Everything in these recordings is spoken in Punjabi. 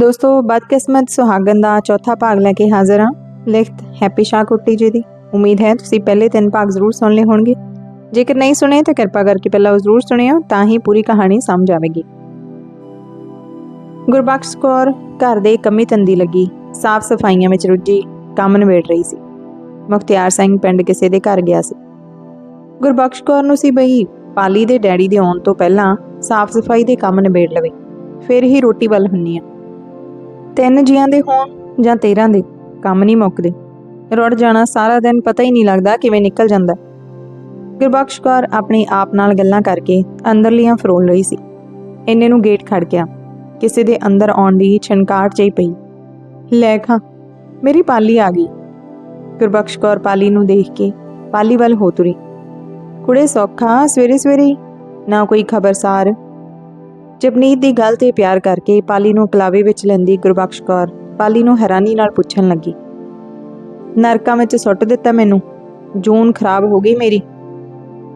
ਦੋਸਤੋ ਬਦਕਿਸਮਤ ਸੁਹਾਗਨ ਦਾ ਚੌਥਾ ਭਾਗ ਲੈ ਕੇ ਹਾਜ਼ਰ ਹਾਂ। ਲਿਖਤ ਹੈਪੀ ਸ਼ਾਹ ਕੁੱਟੀ ਜੀ ਦੀ। ਉਮੀਦ ਹੈ ਤੁਸੀਂ ਪਹਿਲੇ ਤਿੰਨ ਭਾਗ ਜ਼ਰੂਰ ਸੁਣ ਲਏ ਹੋਣਗੇ। ਜੇਕਰ ਨਹੀਂ ਸੁਣੇ, ਤਾਂ ਕਿਰਪਾ ਕਰਕੇ ਪਹਿਲਾਂ ਉਹ ਜ਼ਰੂਰ ਸੁਣਿਓ, ਤਾਂ ਹੀ ਪੂਰੀ ਕਹਾਣੀ ਸਮਝ ਆਵੇਗੀ ਗੁਰਬਖਸ਼ ਕੌਰ ਘਰ ਦੇ ਕੰਮੀ ਤੰਦੀ ਲੱਗੀ। ਸਾਫ਼ ਸਫਾਈਆਂ ਵਿੱਚ ਰੁੱਝੀ, ਕੰਮ ਨਿਬੇੜ ਰਹੀ ਸੀ। ਮੁਖਤਿਆਰ ਸਿੰਘ ਪਿੰਡ ਕਿਸੇ ਦੇ ਘਰ ਗਿਆ ਸੀ। ਗੁਰਬਖਸ਼ ਕੌਰ ਨੂੰ ਸੀ ਬਈ, ਪਾਲੀ ਦੇ ਡੈਡੀ ਦੇ ਆਉਣ ਤੋਂ ਪਹਿਲਾਂ ਸਾਫ਼ ਸਫ਼ਾਈ ਦੇ ਕੰਮ ਨਿਬੇੜ ਲਵੇ। ਫਿਰ ਹੀ ਰੋਟੀ ਵੱਲ ਹੁੰਨੀ ਆ। ਤਿੰਨ ਜੀਆਂ ਦੇ ਹੋਣ ਜਾਂ 13 ਦੇ, ਕੰਮ ਨਹੀਂ ਮੁੱਕਦੇ। ਰੁੜ ਜਾਣਾ ਸਾਰਾ ਦਿਨ ਪਤਾ ਹੀ ਨਹੀਂ ਲੱਗਦਾ ਕਿਵੇਂ ਨਿਕਲ ਜਾਂਦਾ। ਗੁਰਬਖਸ਼ ਕੌਰ ਆਪਣੇ ਆਪ ਨਾਲ ਗੱਲਾਂ ਕਰਕੇ ਅੰਦਰਲੀਆਂ ਫਰੋਲ ਰਹੀ ਸੀ। ਇੰਨੇ ਨੂੰ ਗੇਟ ਖੜ ਗਿਆ। ਕਿਸੇ ਦੇ ਅੰਦਰ ਆਉਣ ਦੀ ਛਣਕਾਟ ਚਈ ਪਈ। ਲੈ ਖਾਂ, ਮੇਰੀ ਪਾਲੀ ਆ ਗਈ। ਗੁਰਬਖਸ਼ ਕੌਰ ਪਾਲੀ ਨੂੰ ਦੇਖ ਕੇ ਪਾਲੀ ਵੱਲ ਹੋ ਤੁਰੀ। ਕੁੜੇ ਸੌਖਾ ਸਵੇਰੇ ਸਵੇਰੇ ਨਾ ਕੋਈ ਖਬਰਸਾਰ ਜਪਨੀਤ ਦੀ ਗੱਲ ਤੇ ਪਿਆਰ ਕਰਕੇ ਪਾਲੀ ਨੂੰ ਕਲਾਵੇ ਵਿੱਚ ਲੈਂਦੀ ਗੁਰਬਖਸ਼ ਕੌਰ ਪਾਲੀ ਨੂੰ ਹੈਰਾਨੀ ਨਾਲ ਪੁੱਛਣ ਲੱਗੀ। ਨਰਕਾਂ ਵਿੱਚ ਸੁੱਟ ਦਿੱਤਾ ਮੈਨੂੰ। ਜੂਨ ਖਰਾਬ ਹੋ ਗਈ ਮੇਰੀ।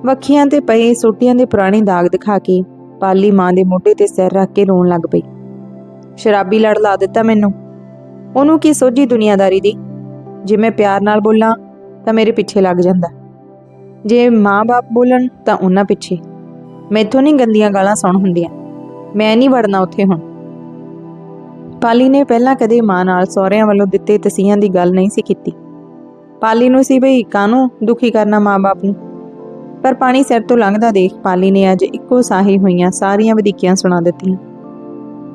ਵੱਖੀਆਂ ਤੇ ਪਏ ਸੋਟੀਆਂ ਦੇ ਪੁਰਾਣੇ ਦਾਗ ਦਿਖਾ ਕੇ ਪਾਲੀ ਮਾਂ ਦੇ ਮੋਢੇ ਤੇ ਸਿਰ ਰੱਖ ਕੇ ਰੋਣ ਲੱਗ ਪਈ। ਸ਼ਰਾਬੀ ਲੜ ਲਾ ਦਿੱਤਾ ਮੈਨੂੰ। ਉਹਨੂੰ ਕੀ ਸੋਝੀ ਦੁਨੀਆਦਾਰੀ ਦੀ? ਜੇ ਮੈਂ ਪਿਆਰ ਨਾਲ ਬੋਲਾਂ ਤਾਂ ਮੇਰੇ ਪਿੱਛੇ ਲੱਗ ਜਾਂਦਾ। ਜੇ ਮਾਂ-ਬਾਪ ਬੋਲਣ ਤਾਂ ਉਹਨਾਂ ਪਿੱਛੇ। ਮੈਥੋਂ ਨਹੀਂ ਗੰਦੀਆਂ ਗਾਲਾਂ ਸੁਣ ਹੁੰਦੀਆਂ। ਮੈਂ ਨਹੀਂ ਵੜਨਾ ਉੱਥੇ ਹੁਣ। ਪਾਲੀ ਨੇ ਪਹਿਲਾਂ ਕਦੇ ਮਾਂ ਨਾਲ ਸਹੁਰਿਆਂ ਵੱਲੋਂ ਦਿੱਤੇ ਤਸੀਹਾਂ ਦੀ ਗੱਲ ਨਹੀਂ ਸੀ ਕੀਤੀ। ਪਾਲੀ ਨੂੰ ਸੀ ਬਈ ਕਾਹਨੂੰ ਦੁਖੀ ਕਰਨਾ ਮਾਂ-ਬਾਪ ਨੂੰ। ਪਰ ਪਾਣੀ ਸਿਰ ਤੋਂ ਲੰਘਦਾ ਦੇਖ ਪਾਲੀ ਨੇ ਅੱਜ ਇੱਕੋ ਸਾਹੀ ਹੋਈਆਂ ਸਾਰੀਆਂ ਵਧੀਕੀਆਂ ਸੁਣਾ ਦਿੱਤੀਆਂ।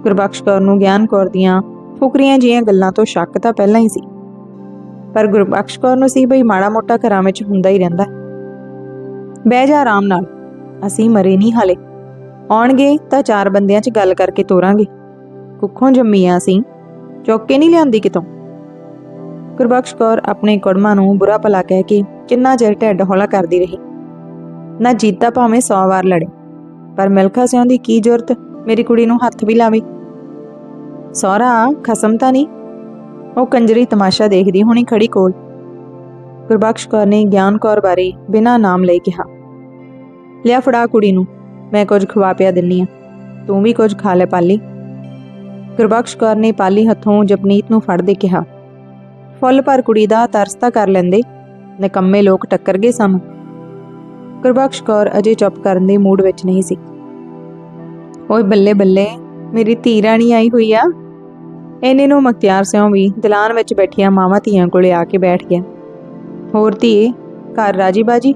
ਗੁਰਬਖਸ਼ ਕੌਰ ਨੂੰ ਗਿਆਨ ਕੌਰ ਦੀਆਂ ਫੁਕਰੀਆਂ ਜੀਆਂ ਗੱਲਾਂ ਤੋਂ ਸ਼ੱਕ ਤਾਂ ਪਹਿਲਾਂ ਹੀ ਸੀ। ਪਰ ਗੁਰਬਖਸ਼ ਕੌਰ ਨੂੰ ਸੀ ਬਈ ਮਾੜਾ ਮੋਟਾ ਘਰਾਂ ਵਿੱਚ ਹੁੰਦਾ ਹੀ ਰਹਿੰਦਾ। ਬਹਿ ਜਾ ਆਰਾਮ ਨਾਲ। ਅਸੀਂ ਮਰੇ ਨਹੀਂ ਹਾਲੇ। ਆਉਣਗੇ ਤਾਂ ਚਾਰ ਬੰਦਿਆਂ 'ਚ ਗੱਲ ਕਰਕੇ ਤੋਰਾਂਗੇ। ਕੁੱਖੋਂ ਜੰਮੀਆਂ ਸੀ, ਚੁੱਕ ਕੇ ਨਹੀਂ ਲਿਆਂਦੀ ਕਿਤੋਂ। ਗੁਰਬਖਸ਼ ਕੌਰ ਆਪਣੇ ਕੁੜਮਾਂ ਨੂੰ ਬੁਰਾ ਭਲਾ ਕਹਿ ਕੇ ਕਿੰਨਾ ਚਿਰ ਢਿੱਡ ਹੌਲਾ ਕਰਦੀ ਰਹੀ। ਨਾ ਜੀਤਾ ਭਾਵੇਂ 100 ਵਾਰ ਲੜੇ, ਪਰ ਮਿਲਖਾ ਸਿਆਂ ਦੀ ਕੀ ਜ਼ਰੂਰਤ, ਮੇਰੀ ਕੁੜੀ ਨੂੰ ਹੱਥ ਵੀ ਲਾਵੇ। ਸਹੁਰਾ, ਖਸਮ ਤਾਂ ਨਹੀਂ? ਉਹ ਕੰਜਰੀ ਤਮਾਸ਼ਾ ਦੇਖਦੀ ਹੋਣੀ ਖੜੀ ਕੋਲ। ਗੁਰਬਖਸ਼ ਕੌਰ ਨੇ ਗਿਆਨ ਕੌਰ ਬਾਰੇ ਬਿਨਾਂ ਨਾਮ ਲਈ ਕਿਹਾ। ਲਿਆ ਫੜਾ ਕੁੜੀ ਨੂੰ। ਮੈਂ ਕੁਝ ਖਵਾ ਪਿਆ ਦਿੰਨੀ ਆ। ਤੂੰ ਵੀ ਕੁਝ ਖਾ ਲੈ ਪਾਲੀ। ਗੁਰਬਖਸ਼ ਕੌਰ ਨੇ ਪਾਲੀ ਹੱਥੋਂ ਜਪਨੀਤ ਨੂੰ ਫੜਦੇ ਕਿਹਾ, ਫੁੱਲ ਪਰ ਕੁੜੀ ਦਾ ਤਰਸਤਾ ਕਰ ਲੈਂਦੇ, ਨਿਕੰਮੇ ਲੋਕ ਟੱਕਰ ਗਏ ਸਨ। ਗੁਰਬਖਸ਼ ਕੌਰ ਅਜੇ ਚੁੱਪ ਕਰਨ ਦੇ ਮੂਡ ਵਿੱਚ ਨਹੀਂ ਸੀ। ਓਏ ਬੱਲੇ ਬੱਲੇ, ਮੇਰੀ ਧੀ ਰਾਣੀ ਆਈ ਹੋਈ ਆ। ਇਹਨੇ ਨੂੰ ਮਖਤਿਆਰ ਸਿਉਂ ਵੀ ਦਲਾਨ ਵਿੱਚ ਬੈਠੀਆਂ ਮਾਵਾਂ ਧੀਆਂ ਕੋਲੇ ਆ ਕੇ ਬੈਠ ਗਿਆ। ਹੋਰ ਧੀਏ, ਘਰ ਰਾਜੀ ਬਾਜੀ?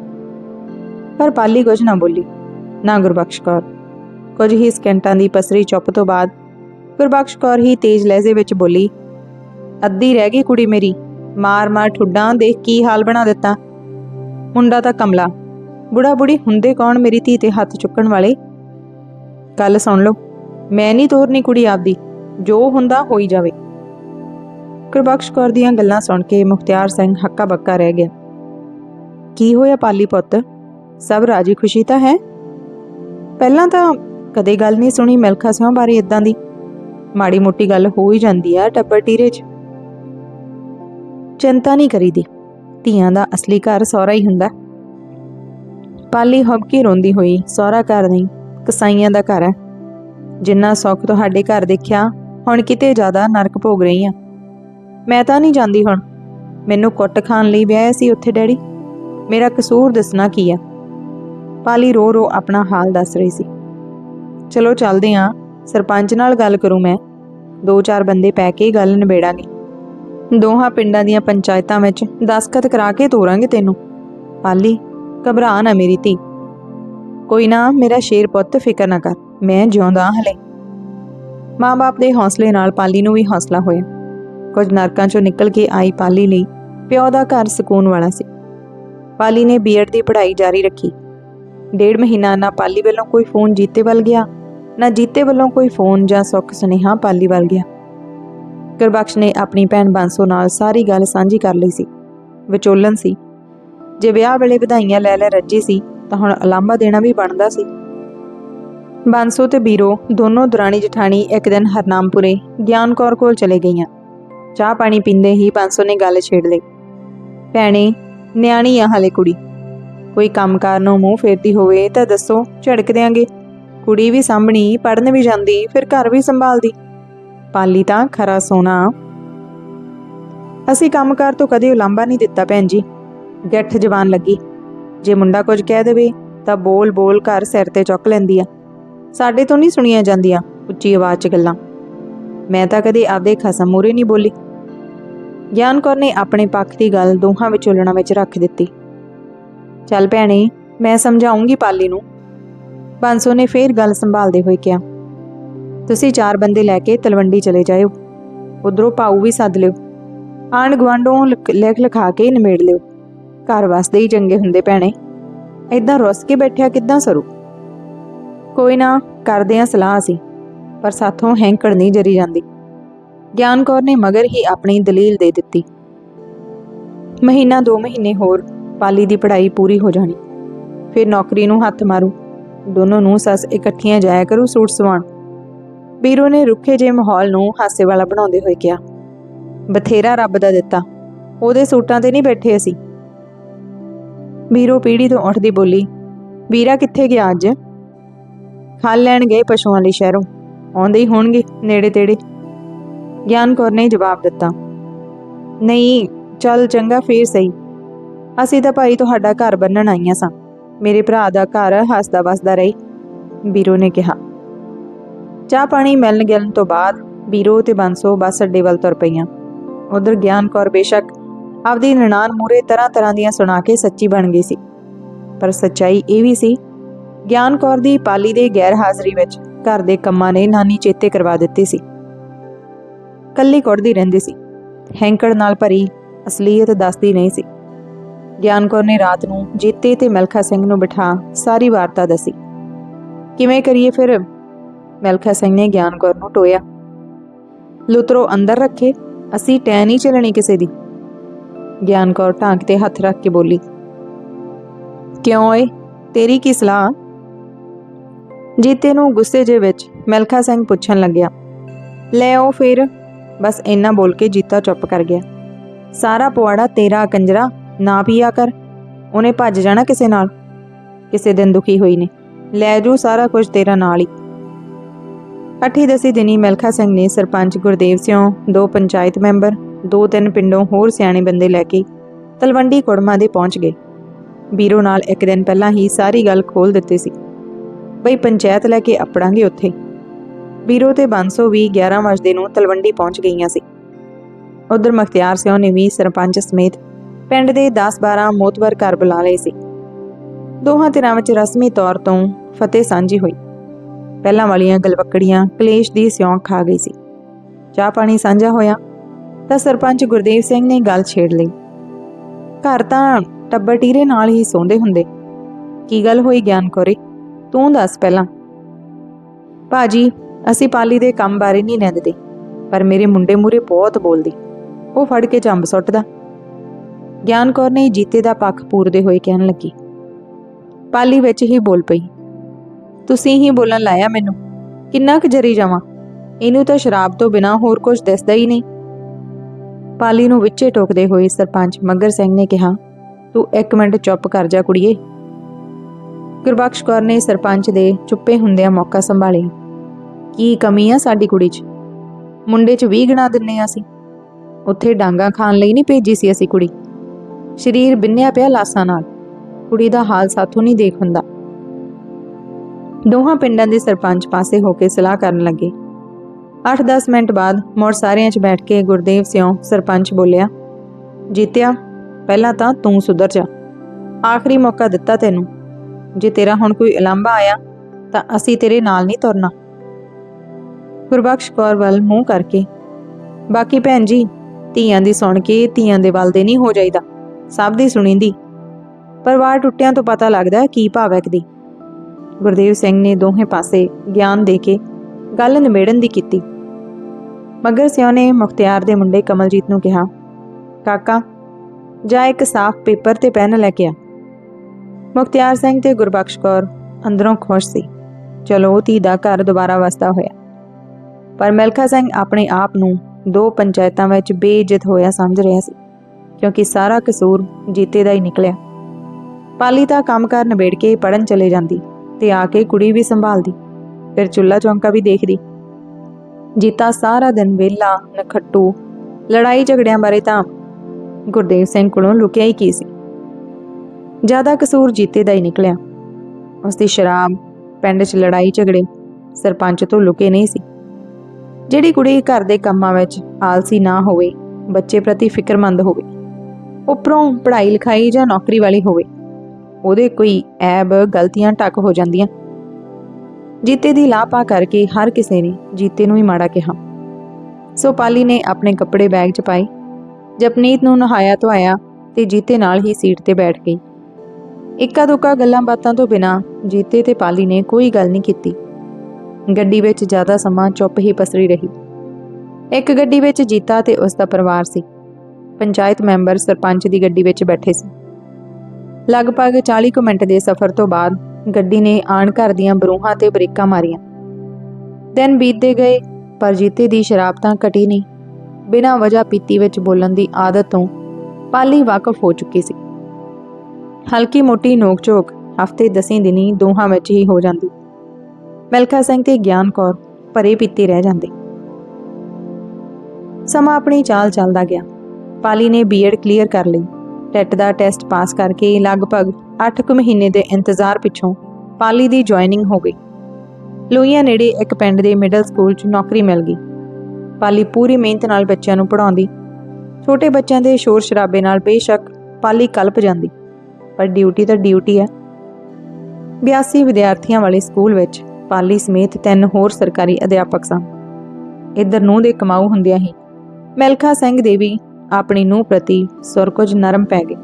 ਪਰ ਪਾਲੀ ਕੁਝ ਨਾ ਬੋਲੀ। ਨਾ ਗੁਰਬਖਸ਼ ਕੌਰ। ਕੁਝ ਹੀ ਸਕਿੰਟਾਂ ਦੀ ਪਸਰੀ ਚੁੱਪ ਤੋਂ ਬਾਅਦ ਗੁਰਬਖਸ਼ ਕੌਰ ਹੀ ਤੇਜ਼ ਲਹਿਜ਼ੇ ਵਿੱਚ ਬੋਲੀ, ਅੱਧੀ ਰਹਿ ਗਈ ਕੁੜੀ ਮੇਰੀ, ਮਾਰ ਮਾਰ ਠੁੱਡਾਂ ਦੇਖ ਕੀ ਹਾਲ ਬਣਾ ਦਿੱਤਾ। ਮੁੰਡਾ ਤਾਂ ਕਮਲਾ, ਬੁੜਾ ਬੁੜੀ ਹੁੰਦੇ ਕੌਣ ਮੇਰੀ ਧੀ ਤੇ ਹੱਥ ਚੁੱਕਣ ਵਾਲੇ? ਗੱਲ ਸੁਣ ਲਓ, ਮੈਂ ਨਹੀਂ ਤੋਰਨੀ ਕੁੜੀ ਆਪਦੀ, ਜੋ ਹੁੰਦਾ ਹੋਈ ਜਾਵੇ। ਗੁਰਬਖਸ਼ ਕੌਰ ਦੀਆਂ ਗੱਲਾਂ ਸੁਣ ਕੇ ਮੁਖਤਿਆਰ ਸਿੰਘ ਹੱਕਾ ਬੱਕਾ ਰਹਿ ਗਿਆ। ਕੀ ਹੋਇਆ ਪਾਲੀ ਪੁੱਤ? ਸਭ ਰਾਜੀ ਖੁਸ਼ੀ ਤਾਂ ਹੈ? ਪਹਿਲਾਂ ਤਾਂ ਕਦੇ ਗੱਲ ਨਹੀਂ ਸੁਣੀ ਮਿਲਖਾ ਸਿੰਘ ਬਾਰੇ ਇਦਾਂ ਦੀ। ਮਾੜੀ ਮੋਟੀ ਗੱਲ ਹੋ ਹੀ ਜਾਂਦੀ ਆ ਟੱਬਰ ਟੀਰੇ 'ਚ। ਚਿੰਤਾ ਨਹੀਂ ਕਰੀਦੀ। ਧੀਆਂ ਦਾ ਅਸਲੀ ਘਰ ਸਹੁਰਾ ਹੀ ਹੁੰਦਾ। ਪਾਲੀ ਹਬਕੀ ਰੋਂਦੀ ਹੋਈ, ਸਹੁਰਾ ਘਰ ਨਹੀਂ, ਕਸਾਈਆਂ ਦਾ ਘਰ ਹੈ। ਜਿੰਨਾ ਸੁੱਖ ਤੁਹਾਡੇ ਘਰ ਦੇਖਿਆ, ਹੁਣ ਕਿਤੇ ਜ਼ਿਆਦਾ ਨਰਕ ਭੋਗ ਰਹੀ ਆ। ਮੈਂ ਤਾਂ ਨਹੀਂ ਜਾਂਦੀ ਹੁਣ। ਮੈਨੂੰ ਕੁੱਟ ਖਾਣ ਲਈ ਵਿਆਹਿਆ ਸੀ ਉੱਥੇ ਡੈਡੀ। ਮੇਰਾ ਕਸੂਰ ਦੱਸਣਾ ਕੀ ਆ? ਪਾਲੀ ਰੋ ਰੋ ਆਪਣਾ ਹਾਲ ਦੱਸ ਰਹੀ ਸੀ। ਚਲੋ ਚੱਲਦੇ ਆਂ, ਸਰਪੰਚ ਨਾਲ ਗੱਲ ਕਰੂੰ ਮੈਂ। ਦੋ ਚਾਰ ਬੰਦੇ ਪੈ ਕੇ ਗੱਲ ਨਿਬੇੜਾਂਗੇ। ਦੋਹਾਂ ਪਿੰਡਾਂ ਦੀਆਂ ਪੰਚਾਇਤਾਂ ਵਿੱਚ ਦਸਖਤ ਕਰਾ ਕੇ ਤੋਰਾਂਗੇ ਤੈਨੂੰ। ਪਾਲੀ, ਘਬਰਾ ਨਾ ਮੇਰੀ ਧੀ। ਕੋਈ ਨਾ, ਮੇਰਾ ਸ਼ੇਰ ਪੁੱਤ ਫਿਕਰ ਨਾ ਕਰ, ਮੈਂ ਜਿਉਂਦਾ ਹਲੇ। ਮਾਂ-ਬਾਪ ਦੇ ਹੌਸਲੇ ਨਾਲ ਪਾਲੀ ਨੂੰ ਵੀ ਹੌਸਲਾ ਹੋਇਆ। ਕੁਝ ਨਰਕਾਂ ਚੋਂ ਨਿਕਲ ਕੇ ਆਈ ਪਾਲੀ ਲਈ ਪਿਓ ਦਾ ਘਰ ਸਕੂਨ ਵਾਲਾ ਸੀ। ਪਾਲੀ ਨੇ ਬੀਐਡ ਦੀ ਪੜ੍ਹਾਈ ਜਾਰੀ ਰੱਖੀ। ਡੇਢ ਮਹੀਨਾ ਨਾ ਪਾਲੀ ਵੱਲੋਂ ਕੋਈ ਫੋਨ ਜੀਤੇ ਵੱਲ ਗਿਆ, ਨਾ ਜੀਤੇ ਵੱਲੋਂ ਕੋਈ ਫੋਨ ਜਾਂ ਸੁੱਖ ਸੁਨੇਹਾ ਪਾਲੀ ਵੱਲ ਗਿਆ। ਗੁਰਬਖਸ਼ ਨੇ ਆਪਣੀ ਭੈਣ ਬਾਂਸੋ ਨਾਲ ਸਾਰੀ ਗੱਲ ਸਾਂਝੀ ਕਰ ਲਈ ਸੀ। ਵਿਚੋਲਨ ਸੀ। ਜੇ ਵਿਆਹ ਵੇਲੇ ਵਧਾਈਆਂ ਲੈ ਲੈ ਰੱਜੀ ਸੀ, ਤਾਂ ਹੁਣ ਅਲਾਂਬਾ ਦੇਣਾ ਵੀ ਬਣਦਾ ਸੀ। ਬਾਂਸੋ ਤੇ ਬੀਰੋ ਦੋਨੋਂ ਦਰਾਣੀ ਜਠਾਣੀ ਇੱਕ ਦਿਨ ਹਰਨਾਮਪੁਰੇ ਗਿਆਨ ਕੌਰ ਕੋਲ ਚਲੇ ਗਈਆਂ। ਚਾਹ ਪਾਣੀ ਪੀਂਦੇ ਹੀ ਬਾਂਸੋ ਨੇ ਗੱਲ ਛੇੜ ਲਈ। ਭੈਣੇ, ਨਿਆਣੀ ਆ ਹਲੇ ਕੁੜੀ। ਕੋਈ ਕੰਮਕਾਰ ਨੂੰ ਮੂੰਹ ਫੇਰਦੀ ਹੋਵੇ ਤਾਂ ਦੱਸੋ, ਝੜਕ ਦਿਆਂਗੇ। ਕੁੜੀ ਵੀ ਸਾਂਭਣੀ ਪੜਨ ਵੀ ਜਾਂਦੀ, ਫਿਰ ਘਰ ਵੀ ਸੰਭਾਲਦੀ। ਪਾਲੀ ਤਾਂ ਖਰਾ ਸੋਨਾ ਅਸੀਂ ਕੰਮਕਾਰ ਤੋਂ ਕਦੇ ਉਲਾਂਭਾ ਨਹੀਂ ਦਿੱਤਾ ਭੈਣ ਜੀ। ਗੱਠ ਜਵਾਨ ਲੱਗੀ। ਜੇ ਮੁੰਡਾ ਕੁਝ ਕਹਿ ਦੇਵੇ, ਤਾਂ ਬੋਲ ਬੋਲ ਘਰ ਸਿਰ ਤੇ ਚੁੱਕ ਲੈਂਦੀ ਆ। ਸਾਡੇ ਤੋਂ ਨਹੀਂ ਸੁਣੀਆਂ ਜਾਂਦੀਆਂ ਉੱਚੀ ਆਵਾਜ਼ 'ਚ ਗੱਲਾਂ। ਮੈਂ ਤਾਂ ਕਦੇ ਆਪਦੇ ਖਸਮ ਮੂਰੇ ਨਹੀਂ ਬੋਲੀ। ਗਿਆਨ ਕੌਰ ਨੇ ਆਪਣੇ ਪੱਖ ਦੀ ਗੱਲ ਦੋਹਾਂ ਵਿਚੋਲਣਾ ਵਿੱਚ ਰੱਖ ਦਿੱਤੀ। ਚੱਲ ਭੈਣੇ, ਮੈਂ ਸਮਝਾਉਂਗੀ ਪਾਲੀ ਨੂੰ। ਬਾਂਸੋ ਨੇ ਫੇਰ ਗੱਲ ਸੰਭਾਲਦੇ ਹੋਏ ਕਿਹਾ, ਤੁਸੀਂ ਚਾਰ ਬੰਦੇ ਲੈ ਕੇ ਤਲਵੰਡੀ ਚਲੇ ਜਾਇਓ। ਉਧਰੋਂ ਪਾਉ ਵੀ ਸੱਦ ਲਿਓ। ਆਣ ਗਵਾਂਡੋਂ ਲਿਖ, ਲਿਖਾ ਕੇ ਨਿਮੇੜ ਲਿਓ। ਘਰ ਵਸਦੇ ਹੀ ਚੰਗੇ ਹੁੰਦੇ ਭੈਣੇ। ਐਦਾਂ ਰੁੱਸ ਕੇ ਬੈਠਿਆ ਕਿੱਦਾਂ ਸਰੂ? ਕੋਈ ਨਾ, ਕਰਦੇ ਆ ਸਲਾਹ ਅਸੀਂ, ਪਰ ਸਾਥੋਂ ਹੈਂਕੜ ਨਹੀਂ ਜਰੀ ਜਾਂਦੀ। ਗਿਆਨ ਕੌਰ ਨੇ ਮਗਰ ਹੀ ਆਪਣੀ ਦਲੀਲ ਦੇ ਦਿੱਤੀ। ਮਹੀਨਾ ਦੋ ਮਹੀਨੇ ਹੋਰ ਪਾਲੀ ਦੀ ਪੜ੍ਹਾਈ ਪੂਰੀ ਹੋ ਜਾਣੀ। ਫਿਰ ਨੌਕਰੀ ਨੂੰ ਹੱਥ ਮਾਰੂ। ਦੋਨੋਂ ਨੂੰ ਸੱਸ ਇਕੱਠੀਆਂ ਜਾਇਆ ਕਰੂ ਸੂਟ ਸਵਾਉਣ। ਬੀਰੋ ਨੇ ਰੁੱਖੇ ਜੇ ਮਾਹੌਲ ਨੂੰ ਹਾਸੇ ਵਾਲਾ ਬਣਾਉਂਦੇ ਹੋਏ ਕਿਹਾ, ਬਥੇਰਾ ਰੱਬ ਦਾ ਦਿੱਤਾ। ਉਹਦੇ ਸੂਟਾਂ ਤੇ ਨਹੀਂ ਬੈਠੇ ਅਸੀਂ। ਬੀਰੋ ਪੀੜੀ ਤੋਂ ਉੱਠਦੀ ਬੋਲੀ, ਵੀਰਾ ਕਿੱਥੇ ਗਿਆ ਅੱਜ? ਖਾਲ ਲੈਣ ਗਏ ਪਸ਼ੂਆਂ ਲਈ ਸ਼ਹਿਰੋਂ। ਆਉਂਦੇ ਹੀ ਹੋਣਗੇ ਨੇੜੇ ਤੇੜੇ। ਗਿਆਨ ਕੌਰ ਨੇ ਜਵਾਬ ਦਿੱਤਾ, ਨਹੀਂ, ਚੱਲ ਚੰਗਾ, ਫੇਰ ਸਹੀ। ਅਸੀਂ ਤਾਂ ਭਾਈ ਤੁਹਾਡਾ ਘਰ ਬੰਨਣ ਆਈਆਂ ਸਾਂ। ਮੇਰੇ ਭਰਾ ਦਾ ਘਰ ਹੱਸਦਾ ਵਸਦਾ ਰਹੀ। ਬੀਰੋ ਨੇ ਕਿਹਾ, ਚਾਹ ਪਾਣੀ ਮਿਲਣ ਗਿਲਣ ਤੋਂ ਬਾਅਦ ਬੀਰੋ ਤੇ ਬੰਸੋ ਬੱਸ ਅੱਡੇ ਵੱਲ ਤੁਰ ਪਈਆਂ। ਉਧਰ ਗਿਆਨ ਕੌਰ ਬੇਸ਼ੱਕ ਆਪਦੀ ਨਨਾਣ ਮੂਰੇ ਤਰ੍ਹਾਂ ਤਰ੍ਹਾਂ ਦੀਆਂ ਸੁਣਾ ਕੇ ਸੱਚੀ ਬਣ ਗਈ ਸੀ। ਪਰ ਸੱਚਾਈ ਇਹ ਵੀ ਸੀ, ਗਿਆਨ ਕੌਰ ਦੀ ਪਾਲੀ ਦੇ ਗੈਰ ਹਾਜ਼ਰੀ ਵਿੱਚ ਘਰ ਦੇ ਕੰਮਾਂ ਨੇ ਨਾਨੀ ਚੇਤੇ ਕਰਵਾ ਦਿੱਤੀ ਸੀ। ਕੱਲੀ ਕੁੜਦੀ ਰਹਿੰਦੀ ਸੀ। ਹੈਂਕੜ ਨਾਲ ਭਰੀ ਅਸਲੀਅਤ ਦੱਸਦੀ ਨਹੀਂ ਸੀ। ਗਿਆਨ ਕੌਰ ਨੇ ਰਾਤ ਨੂੰ ਜੀਤੇ ਤੇ ਮਲਖਾ ਸਿੰਘ ਨੂੰ ਬਿਠਾ ਸਾਰੀ ਵਾਰਤਾ ਦੱਸੀ। ਕਿਵੇਂ ਕਰੀਏ ਫਿਰ? ਮਲਖਾ ਸਿੰਘ ਨੇ ਗਿਆਨ ਕੌਰ ਨੂੰ ਟੋਇਆ। ਲੁਤਰੋ ਅੰਦਰ ਰੱਖੇ, ਅਸੀਂ ਟੈ ਨਹੀਂ ਚੱਲਣੀ ਕਿਸੇ ਦੀ। ਗਿਆਨ ਕੌਰ ਢਾਂਕ ਤੇ ਹੱਥ ਰੱਖ ਕੇ ਬੋਲੀ, ਕਿਉਂ ਏ ਤੇਰੀ ਕੀ ਸਲਾਹ? ਜੀਤੇ ਨੂੰ ਗੁੱਸੇ ਜੇ ਵਿੱਚ ਮਲਖਾ ਸਿੰਘ ਪੁੱਛਣ ਲੱਗਿਆ, ਲੈ ਉਹ ਫਿਰ। ਬਸ ਇੰਨਾ ਬੋਲ ਕੇ ਜੀਤਾ ਚੁੱਪ ਕਰ ਗਿਆ। ਸਾਰਾ ਪਵਾੜਾ ਤੇਰਾ ਕੰਜਰਾ ਨਾ ਪੀਆ ਕਰ। ਉਹਨੇ ਭੱਜ ਜਾਣਾ ਕਿਸੇ ਨਾਲ। ਕਿਸੇ ਦਿਨ ਦੁਖੀ ਹੋਈ ਨੇ। ਲੈ ਜੂ ਸਾਰਾ ਕੁਝ ਤੇਰਾ ਨਾਲ ਹੀ। ਅੱਠੀ ਦਸੀ ਦਿਨੀ ਮਿਲਖਾ ਸਿੰਘ ਨੇ ਸਰਪੰਚ ਗੁਰਦੇਵ ਸਿਓ ਦੋ ਪੰਚਾਇਤ ਮੈਂਬਰ, ਦੋ ਤਿੰਨ ਪਿੰਡੋਂ ਹੋਰ ਸਿਆਣੇ ਬੰਦੇ ਲੈ ਕੇ ਤਲਵੰਡੀ ਕੁੜਮਾ ਦੇ ਪਹੁੰਚ ਗਏ। ਬੀਰੋ ਨਾਲ ਇੱਕ ਦਿਨ ਪਹਿਲਾਂ ਹੀ ਸਾਰੀ ਗੱਲ ਖੋਲ ਦਿੱਤੀ ਸੀ। ਬਈ ਪੰਚਾਇਤ ਲੈ ਕੇ ਆਪੜਾਂਗੇ ਉੱਥੇ। ਬੀਰੋ ਤੇ ਬਾਂਸੋ ਵੀ 11 ਵਜੇ ਨੂੰ ਤਲਵੰਡੀ ਪਹੁੰਚ ਗਈਆਂ ਸੀ। ਉਧਰ ਮਖਤਿਆਰ ਸਿਉ ਨੇ ਵੀ ਸਰਪੰਚ ਸਮੇਤ ਪਿੰਡ ਦੇ 10-12 ਮੋਤਵਰ ਘਰ ਬੁਲਾ ਲਏ ਸੀ। ਦੋਹਾਂ ਧਿਰਾਂ ਵਿੱਚ ਰਸਮੀ ਤੌਰ ਤੋਂ ਫਤਿਹ ਸਾਂਝੀ ਹੋਈ। ਪਹਿਲਾਂ ਵਾਲੀਆਂ ਗਲਵਕੜੀਆਂ ਕਲੇਸ਼ ਦੀ ਸਿਉਂਕ ਖਾ ਗਈ ਸੀ। ਚਾਹ ਪਾਣੀ ਸਾਂਝਾ ਹੋਇਆ ਤਾਂ ਸਰਪੰਚ ਗੁਰਦੇਵ ਸਿੰਘ ਨੇ ਗੱਲ ਛੇੜ ਲਈ। ਘਰ ਤਾਂ ਟੱਬਰ ਟੀਰੇ ਨਾਲ ਹੀ ਸੌਂਦੇ ਹੁੰਦੇ। ਕੀ ਗੱਲ ਹੋਈ ਗਿਆਨ ਕੋਰੇ? ਤੂੰ ਦੱਸ ਪਹਿਲਾਂ। ਭਾਜੀ, ਅਸੀਂ ਪਾਲੀ ਦੇ ਕੰਮ ਬਾਰੇ ਨਹੀਂ ਨਿੰਦਦੇ ਪਰ ਮੇਰੇ ਮੁੰਡੇ ਮੂਰੇ ਬਹੁਤ ਬੋਲਦੀ। ਉਹ ਫੜ ਕੇ ਚੰਬ ਸੁੱਟਦਾ। ਗਿਆਨ ਕੌਰ ਨੇ ਜੀਤੇ ਦਾ ਪੱਖ ਪੂਰਦੇ ਹੋਏ ਕਹਿਣ ਲੱਗੀ। ਪਾਲੀ ਵਿੱਚ ਹੀ ਬੋਲ ਪਈ। ਤੁਸੀਂ ਹੀ ਬੋਲਣ ਲਾਇਆ ਮੈਨੂੰ। ਕਿੰਨਾ ਕੁ ਜਰੀ ਜਾਵਾਂ। ਇਹਨੂੰ ਤਾਂ ਸ਼ਰਾਬ ਤੋਂ ਬਿਨਾ ਹੋਰ ਕੁਝ ਦਿਸਦਾ ਹੀ ਨਹੀਂ। ਪਾਲੀ ਨੂੰ ਵਿੱਚੇ ਟੋਕਦੇ ਹੋਏ ਸਰਪੰਚ ਮੱਗਰ ਸਿੰਘ ਨੇ ਕਿਹਾ, ਤੂੰ ਇੱਕ ਮਿੰਟ ਚੁੱਪ ਕਰ ਜਾ ਕੁੜੀਏ। ਗੁਰਬਖਸ਼ ਕੌਰ ਨੇ ਸਰਪੰਚ ਦੇ ਚੁੱਪੇ ਹੁੰਦਿਆਂ ਮੌਕਾ ਸੰਭਾਲਿਆ। ਕੀ ਕਮੀ ਆ ਸਾਡੀ ਕੁੜੀ 'ਚ? ਮੁੰਡੇ 'ਚ 20 ਗਣਾ ਦਿੰਨੇ ਆ ਅਸੀਂ। ਉੱਥੇ ਡਾਂਗਾ ਖਾਣ ਲਈ ਨਹੀਂ ਭੇਜੀ ਸੀ ਅਸੀਂ ਕੁੜੀ। ਸਰੀਰ ਬਿੰਨਿਆ ਪਿਆ ਲਾਸਾਂ ਨਾਲ। ਕੁੜੀ ਦਾ ਹਾਲ ਸਾਥੋਂ ਨਹੀਂ ਦੇਖ ਹੁੰਦਾ। ਦੋਹਾਂ ਪਿੰਡਾਂ ਦੇ ਸਰਪੰਚ ਪਾਸੇ ਹੋ ਕੇ ਸਲਾਹ ਕਰਨ ਲੱਗੇ। 8-10 ਮਿੰਟ ਬਾਅਦ ਮੋੜ ਸਾਰਿਆਂ 'ਚ ਬੈਠ ਕੇ ਗੁਰਦੇਵ ਸਿਉ ਸਰਪੰਚ ਬੋਲਿਆ, ਜੀਤਿਆ, ਪਹਿਲਾਂ ਤਾਂ ਤੂੰ ਸੁਧਰ ਜਾ। ਆਖਰੀ ਮੌਕਾ ਦਿੱਤਾ ਤੈਨੂੰ। ਜੇ ਤੇਰਾ ਹੁਣ ਕੋਈ ਉਲਾਂਭਾ ਆਇਆ, ਤਾਂ ਅਸੀਂ ਤੇਰੇ ਨਾਲ ਨਹੀਂ ਤੁਰਨਾ। ਗੁਰਬਖਸ਼ ਕੌਰ ਵੱਲ ਮੂੰਹ ਕਰਕੇ, ਬਾਕੀ ਭੈਣ ਜੀ, ਧੀਆਂ ਦੀ ਸੁਣ ਕੇ ਧੀਆਂ ਦੇ ਵੱਲ ਦੇ ਨਹੀਂ ਹੋ ਜਾਈਦਾ। ਸਭ ਦੀ ਸੁਣੀਂਦੀ। ਪਰਿਵਾਰ ਟੁੱਟਿਆਂ ਤੋਂ ਪਤਾ ਲੱਗਦਾ ਕੀ ਭਾਵਕ ਦੀ ਗੁਰਦੇਵ ਸਿੰਘ ਨੇ ਦੋਹੇ ਪਾਸੇ ਗਿਆਨ ਦੇ ਕੇ ਗੱਲ ਨਿਬੇੜਨ ਦੀ ਕੀਤੀ। ਮਗਰ ਸਿਓ ਨੇ ਮੁਖਤਿਆਰ ਦੇ ਮੁੰਡੇ ਕਮਲਜੀਤ ਨੂੰ ਕਿਹਾ, ਕਾਕਾ, ਜਾ ਇੱਕ ਸਾਫ਼ ਪੇਪਰ ਤੇ ਪੈਨ ਲੈ ਕੇ ਆ। ਮੁਖਤਿਆਰ ਸਿੰਘ ਤੇ ਗੁਰਬਖਸ਼ ਕੌਰ ਅੰਦਰੋਂ ਖੁਸ਼ ਸੀ। ਚਲੋ ਉਹ ਧੀ ਦਾ ਘਰ ਦੁਬਾਰਾ ਵਸਦਾ ਹੋਇਆ। ਪਰ ਮਿਲਖਾ ਸਿੰਘ ਆਪਣੇ ਆਪ ਨੂੰ ਦੋ ਪੰਚਾਇਤਾਂ ਵਿੱਚ ਬੇਇੱਜ਼ਤ ਹੋਇਆ ਸਮਝ ਰਿਹਾ ਸੀ। ਕਿਉਂਕਿ ਸਾਰਾ ਕਸੂਰ ਜੀਤੇ ਦਾ ਹੀ ਨਿਕਲਿਆ। ਪਾਲੀ ਤਾਂ ਕੰਮ ਕਰ ਨਿਬੇੜ ਕੇ ਪੜਨ ਚਲੇ ਜਾਂਦੀ ਤੇ ਆ ਕੇ ਕੁੜੀ ਵੀ ਸੰਭਾਲਦੀ, ਫਿਰ ਚੁੱਲਾ ਚੌਂਕਾ ਵੀ ਦੇਖਦੀ। ਜੀਤਾ ਸਾਰਾ ਦਿਨ ਵਿਹਲਾ, ਨਖੱਟੂ, ਲੜਾਈ ਝਗੜਿਆਂ ਬਾਰੇ ਤਾਂ ਗੁਰਦੇਵ ਸਿੰਘ ਕੋਲੋਂ ਲੁਕਿਆ ਹੀ ਕੀ ਸੀ। ਜ਼ਿਆਦਾ ਕਸੂਰ ਜੀਤੇ ਦਾ ਹੀ ਨਿਕਲਿਆ। ਉਸ ਦੀ ਸ਼ਰਾਬ, ਪਿੰਡ 'ਚ ਲੜਾਈ ਝਗੜੇ, ਸਰਪੰਚ ਤੋਂ ਲੁਕੇ ਨਹੀਂ ਸੀ। ਜਿਹੜੀ ਕੁੜੀ ਘਰ ਦੇ ਕੰਮਾਂ ਵਿੱਚ ਆਲਸੀ ਨਾ ਹੋਵੇ, ਬੱਚੇ ਪ੍ਰਤੀ ਫਿਕਰਮੰਦ ਹੋਵੇ। ਉੱਪਰੋਂ ਪੜ੍ਹਾਈ ਲਿਖਾਈ ਜਾਂ ਨੌਕਰੀ ਵਾਲੀ ਹੋਵੇ, ਉਹਦੇ ਕੋਈ ਐਬ ਗਲਤੀਆਂ ਟੱਕ ਹੋ ਜਾਂਦੀਆਂ। ਜੀਤੇ ਦੀ ਲਾਪਾ ਕਰਕੇ ਹਰ ਕਿਸੇ ਨੇ ਜੀਤੇ ਨੂੰ ਹੀ ਮਾੜਾ ਕਿਹਾ। ਸੋ ਪਾਲੀ ਨੇ ਆਪਣੇ ਕੱਪੜੇ ਬੈਗ 'ਚ ਪਾਏ, ਜਪਨੀਤ ਨੂੰ ਨਹਾਇਆ ਧੋਇਆ ਤੇ ਜੀਤੇ ਨਾਲ ਹੀ ਸੀਟ ਤੇ ਬੈਠ ਗਈ। ਇੱਕਾ ਦੁੱਕਾ ਗੱਲਾਂ ਬਾਤਾਂ ਤੋਂ ਬਿਨਾ ਜੀਤੇ ਤੇ ਪਾਲੀ ਨੇ ਕੋਈ ਗੱਲ ਨਹੀਂ ਕੀਤੀ। ਗੱਡੀ ਵਿੱਚ ਜ਼ਿਆਦਾ ਸਮਾਂ ਚੁੱਪ ਹੀ ਪਸਰੀ ਰਹੀ। ਇੱਕ ਗੱਡੀ ਵਿੱਚ ਜੀਤਾ ਤੇ ਉਸ ਦਾ ਪਰਿਵਾਰ ਸੀ। ਪੰਚਾਇਤ ਮੈਂਬਰ ਸਰਪੰਚ ਦੀ ਗੱਡੀ ਵਿੱਚ ਬੈਠੇ ਸੀ। ਲਗਭਗ 40 ਕੁ ਮਿੰਟ ਦੇ ਸਫ਼ਰ ਤੋਂ ਬਾਅਦ ਗੱਡੀ ਨੇ ਆਣ ਘਰ ਦੀਆਂ ਬਰੂਹਾਂ ਤੇ ਬ੍ਰੇਕਾਂ ਮਾਰੀਆਂ। ਦਿਨ ਬੀਤਦੇ ਗਏ, ਪਰ ਜੀਤੇ ਦੀ ਸ਼ਰਾਬ ਤਾਂ ਘਟੀ ਨਹੀਂ। ਬਿਨਾਂ ਵਜ੍ਹਾ ਪੀਤੀ ਵਿੱਚ ਬੋਲਣ ਦੀ ਆਦਤ ਤੋਂ ਪਾਲੀ ਵਾਕਫ ਹੋ ਚੁੱਕੀ ਸੀ। ਹਲਕੀ ਮੋਟੀ ਨੋਕ ਝੋਕ ਹਫ਼ਤੇ ਦਸੀਂ ਦਿਨੀ ਦੋਹਾਂ ਵਿੱਚ ਹੀ ਹੋ ਜਾਂਦੀ। ਮਿਲਖਾ ਸਿੰਘ ਤੇ ਗਿਆਨ ਕੌਰ ਭਰੇ ਪੀਤੇ ਰਹਿ ਜਾਂਦੇ। ਸਮਾਂ ਆਪਣੀ ਚਾਲ ਚੱਲਦਾ ਗਿਆ। ਪਾਲੀ ਨੇ ਬੀਐਡ ਕਲੀਅਰ ਕਰ ਲਈ। ਟੈਟ ਦਾ ਟੈਸਟ ਪਾਸ ਕਰਕੇ ਲਗਭਗ 8 ਕੁ ਮਹੀਨੇ ਦੇ ਇੰਤਜ਼ਾਰ ਪਿੱਛੋਂ ਪਾਲੀ ਦੀ ਜੁਆਇਨਿੰਗ ਹੋ ਗਈ। ਲੋਹੀਆਂ ਨੇੜੇ ਇੱਕ ਪਿੰਡ ਦੇ ਮਿਡਲ ਸਕੂਲ 'ਚ ਨੌਕਰੀ ਮਿਲ ਗਈ। ਪਾਲੀ ਪੂਰੀ ਮਿਹਨਤ ਨਾਲ ਬੱਚਿਆਂ ਨੂੰ ਪੜ੍ਹਾਉਂਦੀ। ਛੋਟੇ ਬੱਚਿਆਂ ਦੇ ਸ਼ੋਰ ਸ਼ਰਾਬੇ ਨਾਲ ਬੇਸ਼ੱਕ ਪਾਲੀ ਕਲਪ ਜਾਂਦੀ। ਪਰ ਡਿਊਟੀ ਤਾਂ ਡਿਊਟੀ ਹੈ। 82 ਵਿਦਿਆਰਥੀਆਂ ਵਾਲੇ ਸਕੂਲ ਵਿੱਚ ਪਾਲੀ ਸਮੇਤ ਤਿੰਨ ਹੋਰ ਸਰਕਾਰੀ ਅਧਿਆਪਕ ਸਨ। ਇੱਧਰ ਨੂੰ ਦੇ ਕਮਾਊ ਹੁੰਦਿਆਂ ਹੀ ਮਿਲਖਾ ਸਿੰਘ ਦੇਵੀ ਆਪਣੀ ਨੂੰਹ ਪ੍ਰਤੀ ਸੁਰ ਕੁਝ ਨਰਮ ਪੈ ਗਏ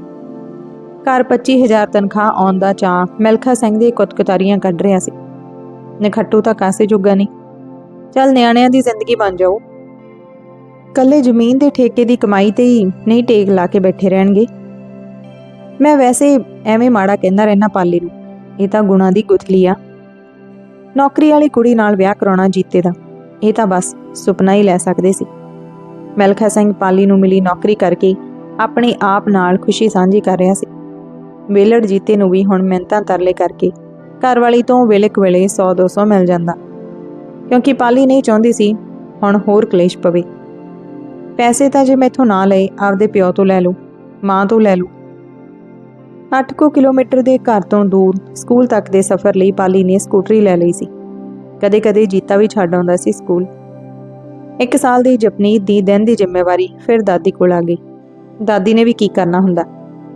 ਘਰ 25000 ਤਨਖਾਹ ਆਉਣ ਦਾ ਚਾਅ ਮਿਲਖਾ ਸਿੰਘ ਦੇ ਕੁੱਤਕਤਾਰੀਆਂ ਕੱਢ ਰਿਹਾ ਸੀ। ਨਖੱਟੂ ਤਾਂ ਕਾਸੇ ਜੋਗਾ ਨਹੀਂ। ਚੱਲ ਨਿਆਣਿਆਂ ਦੀ ਜ਼ਿੰਦਗੀ ਬਣ ਜਾਊ ਕੱਲੇ ਜ਼ਮੀਨ ਦੇ ਠੇਕੇ ਦੀ ਕਮਾਈ ਤੇ ਹੀ ਨਹੀਂ ਟੇਕ ਲਾ ਕੇ ਬੈਠੇ ਰਹਿਣਗੇ। ਮੈਂ ਵੈਸੇ ਐਵੇਂ ਮਾੜਾ ਕਹਿੰਦਾ ਰਹਿਣਾ ਪਾਲੀ ਨੂੰ। ਇਹ ਤਾਂ ਗੁਣਾ ਦੀ ਗੁਥਲੀ ਆ। ਨੌਕਰੀ ਵਾਲੀ ਕੁੜੀ ਨਾਲ ਵਿਆਹ ਕਰਾਉਣਾ ਜੀਤੇ ਦਾ। ਇਹ ਤਾਂ ਬਸ ਸੁਪਨਾ ਹੀ ਲੈ ਸਕਦੇ ਸੀ। ਮਿਲਖਾ ਸਿੰਘ ਪਾਲੀ ਨੂੰ ਮਿਲੀ ਨੌਕਰੀ ਕਰਕੇ ਆਪਣੇ ਆਪ ਨਾਲ ਖੁਸ਼ੀ ਸਾਂਝੀ ਕਰ ਰਿਹਾ ਸੀ। ਵੇਲੜ ਜੀਤੇ ਨੂੰ ਵੀ ਹੁਣ ਮਿਹਨਤਾਂ ਤਰਲੇ ਕਰਕੇ ਘਰ ਵਾਲੀ ਤੋਂ ਵੇਲੇ ਕੁ ਵੇਲੇ 100 200 ਮਿਲ ਜਾਂਦਾ। ਕਿਉਂਕਿ ਪਾਲੀ ਨਹੀਂ ਚਾਹੁੰਦੀ ਸੀ ਹੁਣ ਹੋਰ ਕਲੇਸ਼ ਪਵੇ। ਪੈਸੇ ਤਾਂ ਜੇ ਮੈਥੋਂ ਨਾ ਲਏ, ਆਪਦੇ ਪਿਓ ਤੋਂ ਲੈ ਲਓ ਮਾਂ ਤੋਂ ਲੈ ਲਓ 8 ਕੁ ਕਿਲੋਮੀਟਰ ਦੇ ਘਰ ਤੋਂ ਦੂਰ ਸਕੂਲ ਤੱਕ ਦੇ ਸਫ਼ਰ ਲਈ ਪਾਲੀ ਨੇ ਸਕੂਟਰੀ ਲੈ ਲਈ ਸੀ। ਕਦੇ-ਕਦੇ ਜੀਤਾ ਵੀ ਛੱਡ ਆਉਂਦਾ ਸੀ ਸਕੂਲ। ਇੱਕ ਸਾਲ ਦੀ ਜਪਨੀਤ ਦੀ ਦਿਨ ਦੀ ਜ਼ਿੰਮੇਵਾਰੀ ਫਿਰ ਦਾਦੀ ਕੋਲ ਆ ਗਈ। ਦਾਦੀ ਨੇ ਵੀ ਕੀ ਕਰਨਾ ਹੁੰਦਾ?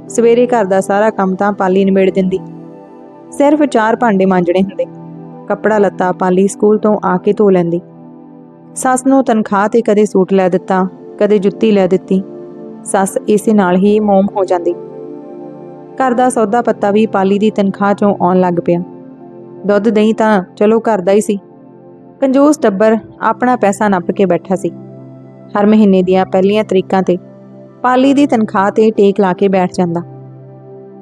ਸਵੇਰੇ ਘਰ ਦਾ ਸਾਰਾ ਕੰਮ ਤਾਂ ਪਾਲੀ ਨਿਬੇੜ ਦਿੰਦੀ। ਸਿਰਫ ਚਾਰ ਭਾਂਡੇ ਮਾਂਜਣੇ ਹੁੰਦੇ। ਕੱਪੜਾ ਲੱਤਾ ਪਾਲੀ ਸਕੂਲ ਤੋਂ ਆ ਕੇ ਧੋ ਲੈਂਦੀ। ਸੱਸ ਨੂੰ ਤਨਖਾਹ ਤੇ ਕਦੇ ਸੂਟ ਲੈ ਦਿੱਤਾ, ਕਦੇ ਜੁੱਤੀ ਲੈ ਦਿੱਤੀ। ਸੱਸ ਇਸੇ ਨਾਲ ਹੀ ਮੋਮ ਹੋ ਜਾਂਦੀ। ਘਰ ਦਾ ਸੌਦਾ ਪੱਤਾ ਵੀ ਪਾਲੀ ਦੀ ਤਨਖਾਹ ਚੋਂ ਆਉਣ ਲੱਗ ਪਿਆ। ਦੁੱਧ ਦਹੀਂ ਤਾਂ ਚਲੋ ਘਰ ਦਾ ਹੀ ਸੀ। ਕੰਜੂਸ ਟੱਬਰ ਆਪਣਾ ਪੈਸਾ ਨੱਪ ਕੇ ਬੈਠਾ ਸੀ। ਹਰ ਮਹੀਨੇ ਦੀਆਂ ਪਹਿਲੀਆਂ ਤਰੀਕਾਂ ਤੇ ਪਾਲੀ ਦੀ ਤਨਖਾਹ ਤੇ ਟੇਕ ਲਾ ਕੇ ਬੈਠ ਜਾਂਦਾ।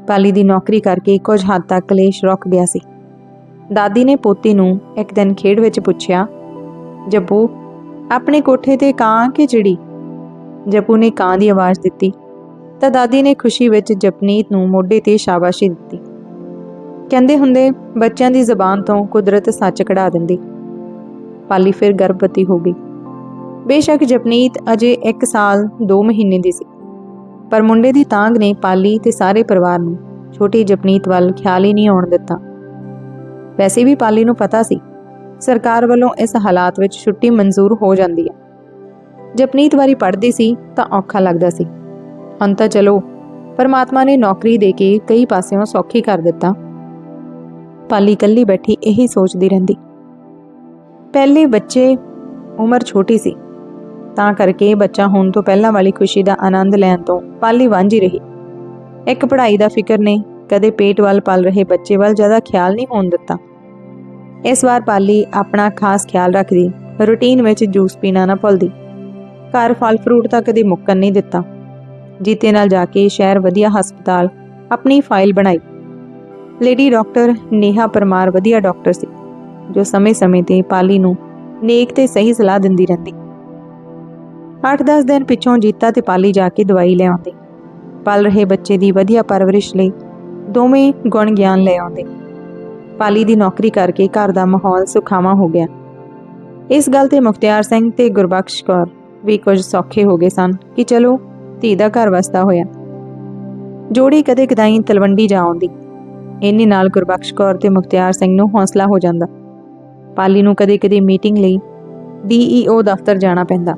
ਪਾਲੀ ਦੀ ਨੌਕਰੀ ਕਰਕੇ ਕੁਝ ਹੱਦ ਤੱਕ ਕਲੇਸ਼ ਰੁਕ ਗਿਆ ਸੀ। ਦਾਦੀ ਨੇ ਪੋਤੀ ਨੂੰ ਇੱਕ ਦਿਨ ਖੇਡ ਵਿੱਚ ਪੁੱਛਿਆ, ਜੱਪੂ, ਆਪਣੇ ਕੋਠੇ ਤੇ ਕਾਂ ਕਿ ਚਿੜੀ? ਜੱਪੂ ਨੇ ਕਾਂ ਦੀ ਆਵਾਜ਼ ਦਿੱਤੀ, ਤਾਂ ਦਾਦੀ ਨੇ ਖੁਸ਼ੀ ਵਿੱਚ ਜਪਨੀਤ ਨੂੰ ਮੋਢੇ ਤੇ ਸ਼ਾਬਾਸ਼ੀ ਦਿੱਤੀ। ਕਹਿੰਦੇ ਹੁੰਦੇ, ਬੱਚਿਆਂ ਦੀ ਜ਼ਬਾਨ ਤੋਂ ਕੁਦਰਤ ਸੱਚ ਕਢਾ ਦਿੰਦੀ। ਪਾਲੀ ਫਿਰ ਗਰਭਵਤੀ ਹੋ ਗਈ। ਬੇਸ਼ੱਕ ਜਪਨੀਤ ਅਜੇ 1 ਸਾਲ 2 ਮਹੀਨੇ ਦੀ ਸੀ। ਪਰ ਮੁੰਡੇ ਦੀ ਤਾਂਗ ਨੇ ਪਾਲੀ ਤੇ ਸਾਰੇ ਪਰਿਵਾਰ ਨੂੰ ਛੋਟੀ ਜਪਨੀਤ ਵੱਲ ਖਿਆਲ ਹੀ ਨਹੀਂ ਆਉਣ ਦਿੱਤਾ। ਵੈਸੇ ਵੀ ਪਾਲੀ ਨੂੰ ਪਤਾ ਸੀ, ਸਰਕਾਰ ਵੱਲੋਂ ਇਸ ਹਾਲਾਤ ਵਿੱਚ ਛੁੱਟੀ ਮਨਜ਼ੂਰ ਹੋ ਜਾਂਦੀ ਹੈ। ਜਪਨੀਤ ਵਾਰੀ ਪੜ੍ਹਦੀ ਸੀ ਤਾਂ ਔਖਾ ਲੱਗਦਾ ਸੀ। ਹੁਣ ਤਾਂ ਚਲੋ, ਪਰਮਾਤਮਾ ਨੇ ਨੌਕਰੀ ਦੇ ਕੇ ਕਈ ਪਾਸਿਓਂ ਸੌਖੀ ਕਰ ਦਿੱਤਾ। ਪਾਲੀ ਇਕੱਲੀ ਬੈਠੀ ਇਹੀ ਸੋਚਦੀ ਰਹਿੰਦੀ। ਪਹਿਲੇ ਬੱਚੇ ਉਮਰ ਛੋਟੀ ਸੀ। ਤਾਂ ਕਰਕੇ ਬੱਚਾ ਹੋਣ ਤੋਂ ਪਹਿਲਾਂ ਵਾਲੀ ਖੁਸ਼ੀ ਦਾ ਆਨੰਦ ਲੈਣ ਤੋਂ ਪਾਲੀ ਵਾਂਝੀ ਰਹੀ। ਇੱਕ ਪੜ੍ਹਾਈ ਦਾ ਫਿਕਰ ਨੇ ਕਦੇ ਪੇਟ ਵੱਲ ਪਲ ਰਹੇ ਬੱਚੇ ਵੱਲ ਜ਼ਿਆਦਾ ਖਿਆਲ ਨਹੀਂ ਹੋਣ ਦਿੱਤਾ। ਇਸ ਵਾਰ ਪਾਲੀ ਆਪਣਾ ਖਾਸ ਖਿਆਲ ਰੱਖਦੀ, ਰੁਟੀਨ ਵਿੱਚ ਜੂਸ ਪੀਣਾ ਨਾ ਭੁੱਲਦੀ। ਘਰ ਫਲ ਫਰੂਟ ਤਾਂ ਕਦੇ ਮੁੱਕਣ ਨਹੀਂ ਦਿੱਤਾ। ਜੀਤੇ ਨਾਲ ਜਾ ਕੇ ਸ਼ਹਿਰ ਵਧੀਆ ਹਸਪਤਾਲ ਆਪਣੀ ਫਾਈਲ ਬਣਾਈ। ਲੇਡੀ ਡਾਕਟਰ ਨੇਹਾ ਪਰਮਾਰ ਵਧੀਆ ਡਾਕਟਰ ਸੀ। ਜੋ ਸਮੇਂ-ਸਮੇਂ ਤੇ ਪਾਲੀ ਨੂੰ ਨੇਕ ਤੇ ਸਹੀ ਸਲਾਹ ਦਿੰਦੀ ਰਹਿੰਦੀ। 8-10 ਦਿਨ ਪਿੱਛੋਂ ਜੀਤਾ ਤੇ ਪਾਲੀ ਜਾ ਕੇ ਦਵਾਈ ਲੈ ਆਉਂਦੇ। ਪਲ ਰਹੇ ਬੱਚੇ ਦੀ ਵਧੀਆ ਪਰਵਰਿਸ਼ ਲਈ ਦੋਵੇਂ ਗੁਣ ਗਿਆਨ ਲੈ ਆਉਂਦੇ। ਪਾਲੀ ਦੀ ਨੌਕਰੀ ਕਰਕੇ ਘਰ ਦਾ ਮਾਹੌਲ ਸੁਖਾਵਾਂ ਹੋ ਗਿਆ। ਇਸ ਗੱਲ ਤੇ ਮੁਖਤਿਆਰ ਸਿੰਘ ਤੇ ਗੁਰਬਖਸ਼ ਕੌਰ ਵੀ ਕੁਝ ਸੌਖੇ ਹੋ ਗਏ ਸਨ ਕਿ ਚਲੋ ਧੀ ਦਾ ਘਰ ਵਸਦਾ ਹੋਇਆ। ਜੋੜੀ ਕਦੇ ਕਦਾਈ ਤਲਵੰਡੀ ਜਾ ਆਉਂਦੀ। ਇੰਨੇ ਨਾਲ ਗੁਰਬਖਸ਼ ਕੌਰ ਤੇ ਮੁਖਤਿਆਰ ਸਿੰਘ ਨੂੰ ਹੌਸਲਾ ਹੋ ਜਾਂਦਾ। ਪਾਲੀ ਨੂੰ ਕਦੇ-ਕਦੇ ਮੀਟਿੰਗ ਲਈ ਡੀਈਓ ਦਫ਼ਤਰ ਜਾਣਾ ਪੈਂਦਾ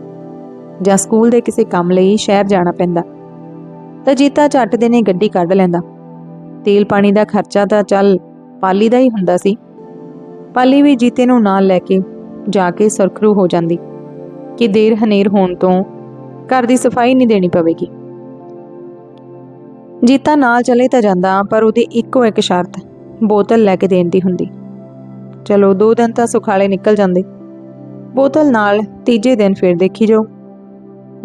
ਜਾਂ ਸਕੂਲ ਦੇ ਕਿਸੇ ਕੰਮ ਲਈ ਸ਼ਹਿਰ ਜਾਣਾ ਪੈਂਦਾ। ਤਾਂ ਜੀਤਾ ਝੱਟ ਦੇ ਨੇ ਗੱਡੀ ਕੱਢ ਲੈਂਦਾ। ਤੇਲ ਪਾਣੀ ਦਾ ਖਰਚਾ ਤਾਂ ਚੱਲ ਪਾਲੀ ਦਾ ਹੀ ਹੁੰਦਾ ਸੀ। ਪਾਲੀ ਵੀ ਜੀਤੇ ਨੂੰ ਨਾਲ ਲੈ ਕੇ ਜਾ ਕੇ ਸਰਖਰੂ ਹੋ ਜਾਂਦੀ ਕਿ ਦੇਰ ਹਨੇਰ ਹੋਣ ਤੋਂ ਘਰ ਦੀ ਸਫ਼ਾਈ ਨਹੀਂ ਦੇਣੀ ਪਵੇਗੀ। ਜੀਤਾ ਨਾਲ ਚਲੇ ਤਾਂ ਜਾਂਦਾ ਪਰ ਉਹਦੀ ਇੱਕੋ ਇੱਕ ਸ਼ਰਤ ਬੋਤਲ ਲੈ ਕੇ ਦੇਣ ਦੀ ਹੁੰਦੀ। ਚਲੋ ਦੋ ਦਿਨ ਤਾਂ ਸੁਖਾਲੇ ਨਿਕਲ ਜਾਂਦੇ। ਬੋਤਲ ਨਾਲ ਤੀਜੇ ਦਿਨ ਫਿਰ ਦੇਖੀ ਜਾਓ।